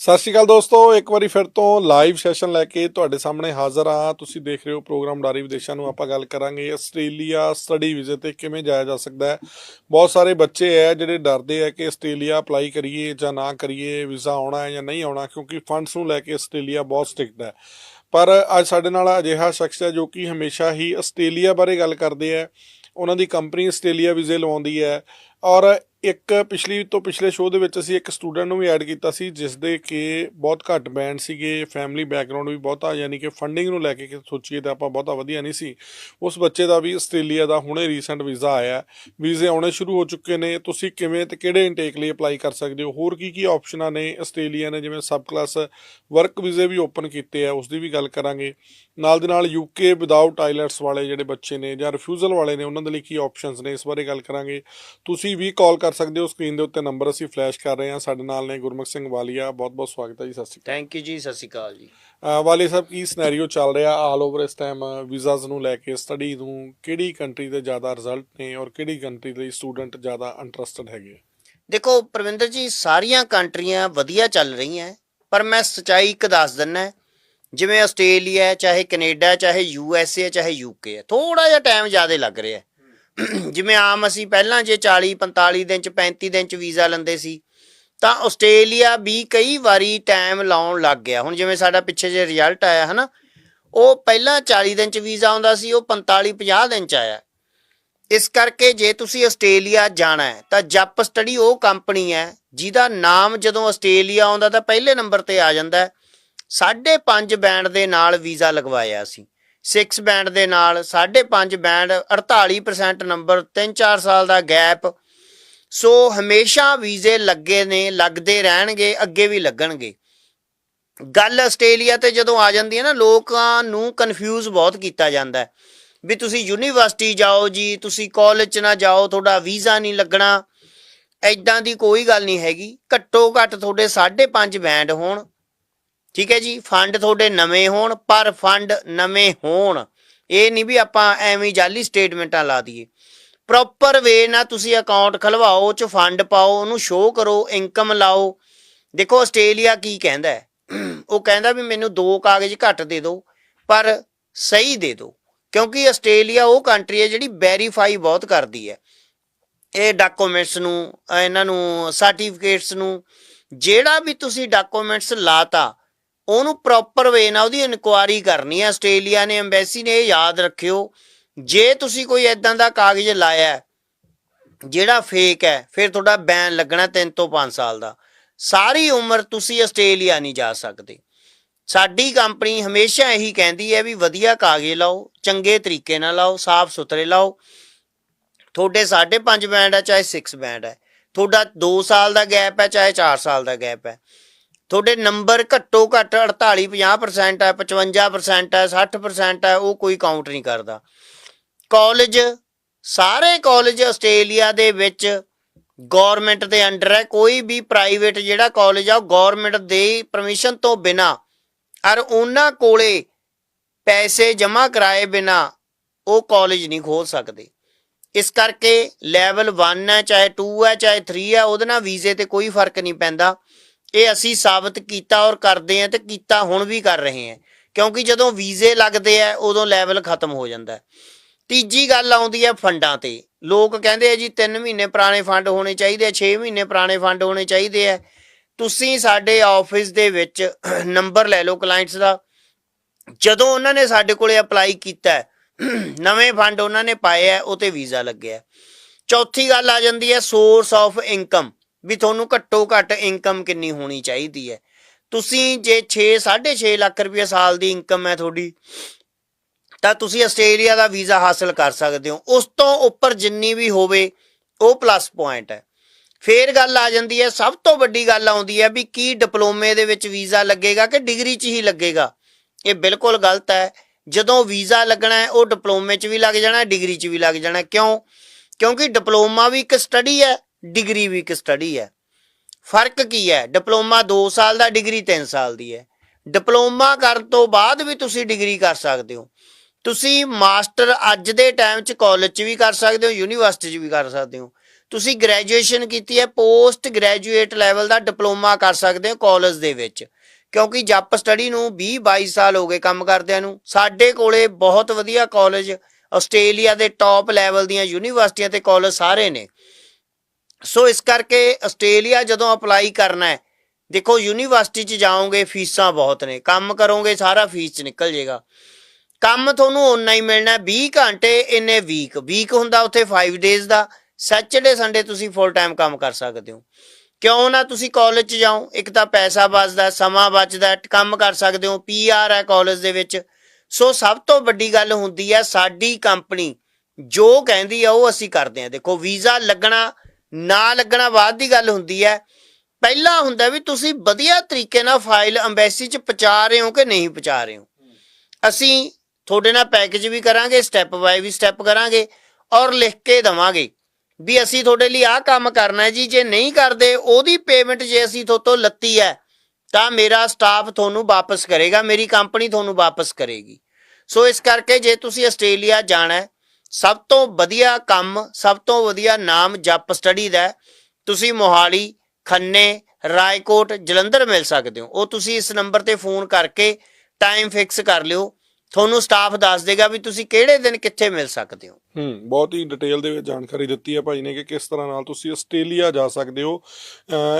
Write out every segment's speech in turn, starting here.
ਸਤਿ ਸ਼੍ਰੀ ਅਕਾਲ ਦੋਸਤੋ, ਇੱਕ ਵਾਰੀ ਫਿਰ ਤੋਂ ਲਾਈਵ ਸੈਸ਼ਨ ਲੈ ਕੇ ਤੁਹਾਡੇ ਸਾਹਮਣੇ ਹਾਜ਼ਰ ਆ ਤੁਸੀਂ ਦੇਖ ਰਹੇ ਹੋ ਪ੍ਰੋਗਰਾਮ ਡਾਰੀ ਵਿਦੇਸ਼ਾਂ ਨੂੰ ਆਪਾਂ ਗੱਲ ਕਰਾਂਗੇ। ਆਸਟ੍ਰੇਲੀਆ ਸਟੱਡੀ ਵੀਜ਼ੇ ਤੇ ਕਿਵੇਂ ਜਾਇਆ ਜਾ ਸਕਦਾ ਹੈ? ਬਹੁਤ ਸਾਰੇ ਬੱਚੇ ਹੈ ਜਿਹੜੇ ਡਰਦੇ ਆ ਕਿ ਆਸਟ੍ਰੇਲੀਆ ਅਪਲਾਈ ਕਰੀਏ ਜਾਂ ਨਾ ਕਰੀਏ ਵੀਜ਼ਾ ਆਉਣਾ ਹੈ ਜਾਂ ਨਹੀਂ ਆਉਣਾ, ਕਿਉਂਕਿ ਫੰਡਸ ਨੂੰ ਲੈ ਕੇ ਆਸਟ੍ਰੇਲੀਆ ਬਹੁਤ ਸਟ੍ਰਿਕਟ ਹੈ ਪਰ ਅੱਜ ਸਾਡੇ ਨਾਲ ਅਜਿਹਾ ਸ਼ਖਸ ਹੈ ਜੋ ਕਿ ਹਮੇਸ਼ਾ ਹੀ ਆਸਟ੍ਰੇਲੀਆ ਬਾਰੇ ਗੱਲ ਕਰਦੇ ਆ ਉਹਨਾਂ ਦੀ ਕੰਪਨੀ ਆਸਟ੍ਰੇਲੀਆ ਵੀਜ਼ੇ ਲਵਾਉਂਦੀ ਹੈ ਔਰ ਇੱਕ ਪਿਛਲੀ ਤੋਂ ਪਿਛਲੇ ਸ਼ੋਅ ਦੇ ਵਿੱਚ ਅਸੀਂ ਇੱਕ ਸਟੂਡੈਂਟ ਨੂੰ ਵੀ ਐਡ ਕੀਤਾ ਸੀ ਜਿਸ ਦੇ ਕਿ ਬਹੁਤ ਘੱਟ ਬੈਂਡ ਸੀਗੇ ਫੈਮਿਲੀ ਬੈਕਗ੍ਰਾਉਂਡ ਵੀ ਬਹੁਤਾ ਯਾਨੀ ਕਿ ਫੰਡਿੰਗ ਨੂੰ ਲੈ ਕੇ ਕਿ ਸੋਚੀਏ ਤਾਂ ਆਪਾਂ ਬਹੁਤਾ ਵਧੀਆ ਨਹੀਂ ਸੀ। ਉਸ ਬੱਚੇ ਦਾ ਵੀ ਆਸਟ੍ਰੇਲੀਆ ਦਾ ਹੁਣੇ ਰੀਸੈਂਟ ਵੀਜ਼ਾ ਆਇਆ ਵੀਜ਼ੇ ਆਉਣੇ ਸ਼ੁਰੂ ਹੋ ਚੁੱਕੇ ਨੇ, ਤੁਸੀਂ ਕਿਵੇਂ ਤੇ ਕਿਹੜੇ ਇਨਟੇਕ ਲਈ ਅਪਲਾਈ ਕਰ ਸਕਦੇ ਹੋ? ਹੋਰ ਕੀ ਕੀ ਆਪਸ਼ਨਾਂ ਨੇ ਆਸਟ੍ਰੇਲੀਆ ਨੇ, ਜਿਵੇਂ ਸਬ ਕਲਾਸ ਵਰਕ ਵੀਜ਼ੇ ਵੀ ਓਪਨ ਕੀਤੇ ਆ ਉਸ ਦੀ ਵੀ ਗੱਲ ਕਰਾਂਗੇ। ਨਾਲ ਦੇ ਨਾਲ ਯੂਕੇ ਵਿਦਆਊਟ ਆਈਲੈਟਸ ਵਾਲੇ ਜਿਹੜੇ ਬੱਚੇ ਨੇ ਜਾਂ ਰਿਫਿਊਜ਼ਲ ਵਾਲੇ ਨੇ ਉਹਨਾਂ ਦੇ ਲਈ ਕੀ ਆਪਸ਼ਨਸ ਨੇ? ਇਸ ਬਾਰੇ ਗੱਲ ਕਰਾਂਗੇ। ਤੁਸੀਂ ਵੀ ਕਾਲ ਕਰ ਸਕਦੇ ਹੋ ਸਕਰੀਨ ਦੇ ਉੱਤੇ ਨੰਬਰ ਅਸੀਂ ਫਲੈਸ਼ ਕਰ ਰਹੇ ਹਾਂ। ਸਾਡੇ ਨਾਲ ਨੇ ਗੁਰਮੁਖ ਸਿੰਘ ਵਾਲੀਆ। ਬਹੁਤ ਬਹੁਤ ਸਵਾਗਤ ਹੈ ਜੀ ਸਤਿ ਸ਼੍ਰੀ ਥੈਂਕ ਯੂ ਜੀ ਸਤਿ ਸ਼੍ਰੀ ਅਕਾਲ ਜੀ। ਅਕਾਲ ਵਾਲੀ ਸਾਹਿਬ ਕੀ ਸਿਨੈਰੀਓ ਚੱਲ ਰਿਹਾ ਆਲ ਓਵਰ ਇਸ ਟਾਈਮ ਵੀਜ਼ਾਸ ਨੂੰ ਲੈ ਕੇ ਸਟੱਡੀ ਨੂੰ ਕਿਹੜੀ ਕੰਟਰੀ ਦੇ ਜ਼ਿਆਦਾ ਰਿਜ਼ਲਟ ਨੇ ਔਰ ਕਿਹੜੀ ਕੰਟਰੀ ਲਈ ਸਟੂਡੈਂਟ ਜ਼ਿਆਦਾ ਇੰਟਰਸਟਿਡ ਹੈਗੇ? ਦੇਖੋ ਪ੍ਰਵਿੰਦਰ ਜੀ ਸਾਰੀਆਂ ਕੰਟਰੀਆਂ ਵਧੀਆ ਚੱਲ ਰਹੀਆਂ ਪਰ ਮੈਂ ਸਚਾਈ ਇੱਕ ਦੱਸ ਦਿੰਨਾ ਜਿਵੇਂ ਆਸਟ੍ਰੇਲੀਆ ਹੈ, ਚਾਹੇ ਕੈਨੇਡਾ ਹੈ, ਚਾਹੇ ਯੂ ਐਸ ਏ ਚਾਹੇ ਯੂਕੇ ਹੈ ਥੋੜਾ ਜਿਹਾ ਟਾਈਮ ਜ਼ਿਆਦਾ ਲੱਗ ਰਿਹਾ ਹੈ। ਜਿਵੇਂ ਆਮ ਅਸੀਂ ਪਹਿਲਾਂ ਜੇ 40 45 ਦਿਨ ਚ 35 ਦਿਨ ਚ ਵੀਜ਼ਾ ਲੈਂਦੇ ਸੀ ਤਾਂ ਆਸਟ੍ਰੇਲੀਆ ਵੀ ਕਈ ਵਾਰੀ ਟਾਈਮ ਲਾਉਣ ਲੱਗ ਗਿਆ। ਹੁਣ ਜਿਵੇਂ ਸਾਡਾ ਪਿੱਛੇ ਜੇ ਰਿਜ਼ਲਟ ਆਇਆ ਹਨਾ ਉਹ ਪਹਿਲਾਂ 40 ਦਿਨ ਚ ਵੀਜ਼ਾ ਆਉਂਦਾ ਸੀ ਉਹ 45 50 ਦਿਨ ਚ ਆਇਆ। ਇਸ ਕਰਕੇ ਜੇ ਤੁਸੀਂ ਆਸਟ੍ਰੇਲੀਆ ਜਾਣਾ ਹੈ ਤਾਂ ਜੱਪ ਸਟੱਡੀ ਉਹ ਕੰਪਨੀ ਹੈ ਜਿਹਦਾ ਨਾਮ ਜਦੋਂ ਆਸਟ੍ਰੇਲੀਆ ਆਉਂਦਾ ਤਾਂ ਪਹਿਲੇ ਨੰਬਰ ਤੇ ਆ ਜਾਂਦਾ ਹੈ। 5.5 ਬੈਂਡ ਦੇ ਨਾਲ ਵੀਜ਼ਾ ਲਗਵਾਇਆ ਸੀ। 6 ਬੈਂਡ ਦੇ ਨਾਲ 5.5 ਬੈਂਡ 48% ਨੰਬਰ 3-4 ਸਾਲ ਦਾ ਗੈਪ ਸੋ ਹਮੇਸ਼ਾ ਵੀਜ਼ੇ ਲੱਗੇ ਨੇ, ਲੱਗਦੇ ਰਹਿਣਗੇ, ਅੱਗੇ ਵੀ ਲੱਗਣਗੇ। ਗੱਲ ਆਸਟ੍ਰੇਲੀਆ ਤੇ ਜਦੋਂ ਆ ਜਾਂਦੀ ਹੈ ਨਾ, ਲੋਕਾਂ ਨੂੰ ਕਨਫਿਊਜ਼ ਬਹੁਤ ਕੀਤਾ ਜਾਂਦਾ ਹੈ। ਵੀ ਤੁਸੀਂ ਯੂਨੀਵਰਸਿਟੀ ਜਾਓ ਜੀ, ਤੁਸੀਂ ਕਾਲਜ ਚ ਨਾ ਜਾਓ, ਤੁਹਾਡਾ ਵੀਜ਼ਾ ਨਹੀਂ ਲੱਗਣਾ। ਐਦਾਂ ਦੀ ਕੋਈ ਗੱਲ ਨਹੀਂ ਹੈਗੀ। ਘੱਟੋ ਘੱਟ ਤੁਹਾਡੇ 5.5 ਬੈਂਡ ਹੋਣ। ਠੀਕ ਹੈ ਜੀ ਫੰਡ ਤੁਹਾਡੇ ਨਵੇਂ ਹੋਣ, ਪਰ ਫੰਡ ਨਵੇਂ ਹੋਣ। ਇਹ ਨਹੀਂ ਵੀ ਆਪਾਂ ਐਵੇਂ ਜਾਲੀ ਸਟੇਟਮੈਂਟਾਂ ਲਾ ਦਈਏ। ਪ੍ਰੋਪਰ ਵੇ ਨਾਲ ਤੁਸੀਂ ਅਕਾਊਂਟ ਖਲਵਾਓ, ਉਹ ਚ ਫੰਡ ਪਾਓ, ਉਹਨੂੰ ਸ਼ੋਅ ਕਰੋ ਇਨਕਮ ਲਾਓ। ਦੇਖੋ, ਆਸਟ੍ਰੇਲੀਆ ਕੀ ਕਹਿੰਦਾ ਹੈ। ਉਹ ਕਹਿੰਦਾ ਵੀ ਮੈਨੂੰ ਦੋ ਕਾਗਜ਼ ਘੱਟ ਦੇ ਦਿਓ, ਪਰ ਸਹੀ ਦੇ ਦਿਓ। ਕਿਉਂਕਿ ਆਸਟ੍ਰੇਲੀਆ ਉਹ ਕੰਟਰੀ ਹੈ ਜਿਹੜੀ ਵੈਰੀਫਾਈ ਬਹੁਤ ਕਰਦੀ ਹੈ। ਇਹ ਡਾਕੂਮੈਂਟਸ ਨੂੰ, ਇਹਨਾਂ ਨੂੰ ਸਰਟੀਫਿਕੇਟਸ ਨੂੰ, ਜਿਹੜਾ ਵੀ ਤੁਸੀਂ ਡਾਕੂਮੈਂਟਸ ਲਾਤਾ ਉਹਨੂੰ ਪ੍ਰੋਪਰ ਵੇ ਨਾਲ ਉਹਦੀ ਇਨਕੁਆਰੀ ਕਰਨੀ ਹੈ ਆਸਟ੍ਰੇਲੀਆ ਨੇ ਐਮਬੈਸੀ ਨੇ, ਇਹ ਯਾਦ ਰੱਖਿਓ, ਜੇ ਤੁਸੀਂ ਕੋਈ ਐਦਾਂ ਦਾ ਕਾਗਜ਼ ਲਾਇਆ ਜਿਹੜਾ ਫੇਕ ਹੈ, ਫਿਰ ਤੁਹਾਡਾ ਬੈਨ ਲੱਗਣਾ 3 ਤੋਂ 5 ਸਾਲ ਦਾ। ਸਾਰੀ ਉਮਰ ਤੁਸੀਂ ਆਸਟ੍ਰੇਲੀਆ ਨਹੀਂ ਜਾ ਸਕਦੇ। ਸਾਡੀ ਕੰਪਨੀ ਹਮੇਸ਼ਾ ਇਹੀ ਕਹਿੰਦੀ ਹੈ ਵੀ ਵਧੀਆ ਕਾਗਜ਼ ਲਾਓ, ਚੰਗੇ ਤਰੀਕੇ ਨਾਲ ਲਾਓ, ਸਾਫ਼ ਸੁਥਰੇ ਲਾਓ। ਤੁਹਾਡੇ 5.5 ਬੈਂਡ ਹੈ ਚਾਹੇ 6 ਬੈਂਡ ਹੈ ਤੁਹਾਡਾ 2 ਸਾਲ ਦਾ ਗੈਪ ਹੈ, ਚਾਹੇ 4 ਸਾਲ ਦਾ ਗੈਪ ਹੈ। ਤੁਹਾਡੇ ਨੰਬਰ ਘੱਟੋ ਘੱਟ 48 50% ਹੈ 55% ਹੈ 60% ਹੈ, ਉਹ ਕੋਈ ਕਾਊਂਟ ਨਹੀਂ ਕਰਦਾ। ਕਾਲਜ ਸਾਰੇ ਕਾਲਜ ਆਸਟ੍ਰੇਲੀਆ ਦੇ ਵਿੱਚ ਗਵਰਨਮੈਂਟ ਦੇ ਅੰਡਰ ਹੈ। ਕੋਈ ਵੀ ਪ੍ਰਾਈਵੇਟ ਜਿਹੜਾ ਕਾਲਜ ਆ, ਉਹ ਗਵਰਨਮੈਂਟ ਦੇ ਪਰਮਿਸ਼ਨ ਤੋਂ ਬਿਨਾ ਔਰ ਉਹਨਾਂ ਕੋਲੇ ਪੈਸੇ ਜਮ੍ਹਾਂ ਕਰਾਏ ਬਿਨਾ ਉਹ ਕਾਲਜ ਨਹੀਂ ਖੋਲ ਸਕਦੇ। ਇਸ ਕਰਕੇ ਲੈਵਲ 1 ਹੈ, ਚਾਹੇ 2 ਹੈ, ਚਾਹੇ 3 ਹੈ, ਉਹਦੇ ਨਾਲ ਵੀਜ਼ੇ ਤੇ ਕੋਈ ਫ਼ਰਕ ਨਹੀਂ ਪੈਂਦਾ। ਇਹ ਅਸੀਂ ਸਾਬਤ ਕੀਤਾ ਔਰ ਕਰਦੇ ਹਾਂ ਤੇ ਕੀਤਾ ਹੁਣ ਵੀ ਕਰ ਰਹੇ ਹਾਂ। ਕਿਉਂਕਿ ਜਦੋਂ ਵੀਜ਼ੇ ਲੱਗਦੇ ਆ, ਉਦੋਂ ਲੈਵਲ ਖਤਮ ਹੋ ਜਾਂਦਾ ਹੈ। ਤੀਜੀ ਗੱਲ ਆਉਂਦੀ ਹੈ ਫੰਡਾਂ ਤੇ। ਲੋਕ ਕਹਿੰਦੇ ਆ ਜੀ 3 ਮਹੀਨੇ ਪੁਰਾਣੇ ਫੰਡ ਹੋਣੇ ਚਾਹੀਦੇ ਆ 6 ਮਹੀਨੇ ਪੁਰਾਣੇ ਫੰਡ ਹੋਣੇ ਚਾਹੀਦੇ ਆ। ਤੁਸੀਂ ਸਾਡੇ ਆਫਿਸ ਦੇ ਵਿੱਚ ਨੰਬਰ ਲੈ ਲਓ ਕਲਾਇੰਟਸ ਦਾ। ਜਦੋਂ ਉਹਨਾਂ ਨੇ ਸਾਡੇ ਕੋਲੇ ਅਪਲਾਈ ਕੀਤਾ ਨਵੇਂ ਫੰਡ ਉਹਨਾਂ ਨੇ ਪਾਏ ਆ, ਉਹ ਤੇ ਵੀਜ਼ਾ ਲੱਗਿਆ ਚੌਥੀ ਗੱਲ ਆ ਜਾਂਦੀ ਹੈ ਸੋਰਸ ਆਫ ਇਨਕਮ ਵੀ ਤੁਹਾਨੂੰ ਘੱਟੋ ਘੱਟ ਇਨਕਮ ਕਿੰਨੀ ਹੋਣੀ ਚਾਹੀਦੀ ਹੈ। ਤੁਸੀਂ ਜੇ 6 6.5 ਲੱਖ ਰੁਪਏ ਸਾਲ ਦੀ ਇਨਕਮ ਹੈ ਤੁਹਾਡੀ, ਤਾਂ ਤੁਸੀਂ ਆਸਟ੍ਰੇਲੀਆ ਦਾ ਵੀਜ਼ਾ ਹਾਸਲ ਕਰ ਸਕਦੇ ਹੋ। ਉਸ ਤੋਂ ਉੱਪਰ ਜਿੰਨੀ ਵੀ ਹੋਵੇ, ਉਹ ਪਲੱਸ ਪੁਆਇੰਟ ਹੈ। ਫੇਰ ਗੱਲ ਆ ਜਾਂਦੀ ਹੈ, ਸਭ ਤੋਂ ਵੱਡੀ ਗੱਲ ਆਉਂਦੀ ਹੈ ਵੀ ਕੀ ਡਿਪਲੋਮੇ ਦੇ ਵਿੱਚ ਵੀਜ਼ਾ ਲੱਗੇਗਾ ਕਿ ਡਿਗਰੀ 'ਚ ਹੀ ਲੱਗੇਗਾ। ਇਹ ਬਿਲਕੁਲ ਗਲਤ ਹੈ। ਜਦੋਂ ਵੀਜ਼ਾ ਲੱਗਣਾ ਹੈ, ਉਹ ਡਿਪਲੋਮੇ 'ਚ ਵੀ ਲੱਗ ਜਾਣਾ ਡਿਗਰੀ 'ਚ ਵੀ ਲੱਗ ਜਾਣਾ। ਕਿਉਂ? ਕਿਉਂਕਿ ਡਿਪਲੋਮਾ ਵੀ ਇੱਕ ਸਟੱਡੀ ਹੈ। ਡਿਗਰੀ ਵੀ ਇੱਕ ਸਟੱਡੀ ਹੈ। ਫ਼ਰਕ ਕੀ ਹੈ? ਡਿਪਲੋਮਾ 2 ਸਾਲ ਦਾ, ਡਿਗਰੀ 3 ਸਾਲ ਦੀ ਹੈ। ਡਿਪਲੋਮਾ ਕਰਨ ਤੋਂ ਬਾਅਦ ਵੀ ਤੁਸੀਂ ਡਿਗਰੀ ਕਰ ਸਕਦੇ ਹੋ। ਤੁਸੀਂ ਮਾਸਟਰ ਅੱਜ ਦੇ ਟਾਈਮ 'ਚ ਕਾਲਜ 'ਚ ਵੀ ਕਰ ਸਕਦੇ ਹੋ, ਯੂਨੀਵਰਸਿਟੀ 'ਚ ਵੀ ਕਰ ਸਕਦੇ ਹੋ। ਤੁਸੀਂ ਗ੍ਰੈਜੂਏਸ਼ਨ ਕੀਤੀ ਹੈ ਪੋਸਟ ਗ੍ਰੈਜੂਏਟ ਲੈਵਲ ਦਾ ਡਿਪਲੋਮਾ ਕਰ ਸਕਦੇ ਹੋ ਕਾਲਜ ਦੇ ਵਿੱਚ। ਕਿਉਂਕਿ ਜੱਪ ਸਟੱਡੀ ਨੂੰ 20 22 ਸਾਲ ਹੋ ਗਏ ਕੰਮ ਕਰਦਿਆਂ ਨੂੰ। ਸਾਡੇ ਕੋਲੇ ਬਹੁਤ ਵਧੀਆ ਕਾਲਜ ਆਸਟ੍ਰੇਲੀਆ ਦੇ ਟੌਪ ਲੈਵਲ ਦੀਆਂ ਯੂਨੀਵਰਸਿਟੀਆਂ ਤੇ ਕਾਲਜ ਸਾਰੇ ਨੇ। ਸੋ ਇਸ ਕਰਕੇ ਆਸਟ੍ਰੇਲੀਆ ਜਦੋਂ ਅਪਲਾਈ ਕਰਨਾ ਹੈ, ਦੇਖੋ ਯੂਨੀਵਰਸਿਟੀ 'ਚ ਜਾਓਗੇ, ਫੀਸਾਂ ਬਹੁਤ ਨੇ, ਕੰਮ ਕਰੋਗੇ, ਸਾਰਾ ਫੀਸ 'ਚ ਨਿਕਲ ਜਾਏਗਾ ਕੰਮ ਤੁਹਾਨੂੰ ਓਨਾ ਹੀ ਮਿਲਣਾ 20 ਘੰਟੇ ਇੰਨੇ ਵੀਕ ਵੀਕ ਹੁੰਦਾ ਉੱਥੇ 5 ਡੇਜ਼ ਦਾ ਸੈਚਰਡੇ ਸੰਡੇ ਤੁਸੀਂ ਫੁੱਲ ਟਾਈਮ ਕੰਮ ਕਰ ਸਕਦੇ ਹੋ। ਕਿਉਂ ਨਾ ਤੁਸੀਂ ਕਾਲਜ 'ਚ ਜਾਓ, ਇੱਕ ਤਾਂ ਪੈਸਾ ਬਚਦਾ, ਸਮਾਂ ਬਚਦਾ, ਕੰਮ ਕਰ ਸਕਦੇ ਹੋ ਪੀਆਰ ਹੈ ਕਾਲਜ ਦੇ ਵਿੱਚ। ਸੋ ਸਭ ਤੋਂ ਵੱਡੀ ਗੱਲ ਹੁੰਦੀ ਹੈ ਸਾਡੀ ਕੰਪਨੀ ਜੋ ਕਹਿੰਦੀ ਆ ਉਹ ਅਸੀਂ ਕਰਦੇ ਆ ਦੇਖੋ ਵੀਜ਼ਾ ਲੱਗਣਾ ਨਾ ਲੱਗਣਾ ਬਾਅਦ ਦੀ ਗੱਲ ਹੁੰਦੀ ਹੈ। ਪਹਿਲਾਂ ਹੁੰਦਾ ਵੀ ਤੁਸੀਂ ਵਧੀਆ ਤਰੀਕੇ ਨਾਲ ਫਾਈਲ ਐਮਬੈਸੀ 'ਚ ਪਹੁੰਚਾ ਰਹੇ ਹੋ ਕਿ ਨਹੀਂ ਪਹੁੰਚਾ ਰਹੇ ਹੋ। ਅਸੀਂ ਤੁਹਾਡੇ ਨਾਲ ਪੈਕੇਜ ਵੀ ਕਰਾਂਗੇ ਸਟੈਪ ਬਾਈ ਵੀ ਸਟੈਪ ਕਰਾਂਗੇ ਔਰ ਲਿਖ ਕੇ ਦਵਾਂਗੇ ਵੀ ਅਸੀਂ ਤੁਹਾਡੇ ਲਈ ਆਹ ਕੰਮ ਕਰਨਾ ਹੈ ਜੀ, ਜੇ ਨਹੀਂ ਕਰਦੇ ਉਹਦੀ ਪੇਮੈਂਟ ਜੇ ਅਸੀਂ ਤੁਹਾਤੋਂ ਲੱਤੀ ਹੈ, ਤਾਂ ਮੇਰਾ ਸਟਾਫ ਤੁਹਾਨੂੰ ਵਾਪਸ ਕਰੇਗਾ, ਮੇਰੀ ਕੰਪਨੀ ਤੁਹਾਨੂੰ ਵਾਪਸ ਕਰੇਗੀ। ਸੋ ਇਸ ਕਰਕੇ ਜੇ ਤੁਸੀਂ ਆਸਟ੍ਰੇਲੀਆ ਜਾਣਾ ਹੈ ਸਭ ਤੋਂ ਵਧੀਆ ਕੰਮ, ਸਭ ਤੋਂ ਵਧੀਆ ਨਾਮ ਜਪ ਸਟੱਡੀ ਦਾ ਤੁਸੀਂ ਮੋਹਾਲੀ, ਖੰਨੇ, ਰਾਏਕੋਟ, ਜਲੰਧਰ ਮਿਲ ਸਕਦੇ ਹੋ। ਉਹ ਤੁਸੀਂ ਇਸ ਨੰਬਰ ਤੇ ਫੋਨ ਕਰਕੇ ਟਾਈਮ ਫਿਕਸ ਕਰ ਲਿਓ। ਤੁਹਾਨੂੰ ਸਟਾਫ ਦੱਸ ਦੇਗਾ ਵੀ ਤੁਸੀਂ ਕਿਹੜੇ ਦਿਨ ਕਿੱਥੇ ਮਿਲ ਸਕਦੇ ਹੋ। ਹੂੰ, ਬਹੁਤ ਹੀ ਡਿਟੇਲ ਦੇ ਵਿੱਚ ਜਾਣਕਾਰੀ ਦਿੱਤੀ ਹੈ ਭਾਈ ਨੇ ਕਿ ਕਿਸ ਤਰ੍ਹਾਂ ਨਾਲ ਤੁਸੀਂ ਆਸਟ੍ਰੇਲੀਆ ਜਾ ਸਕਦੇ ਹੋ।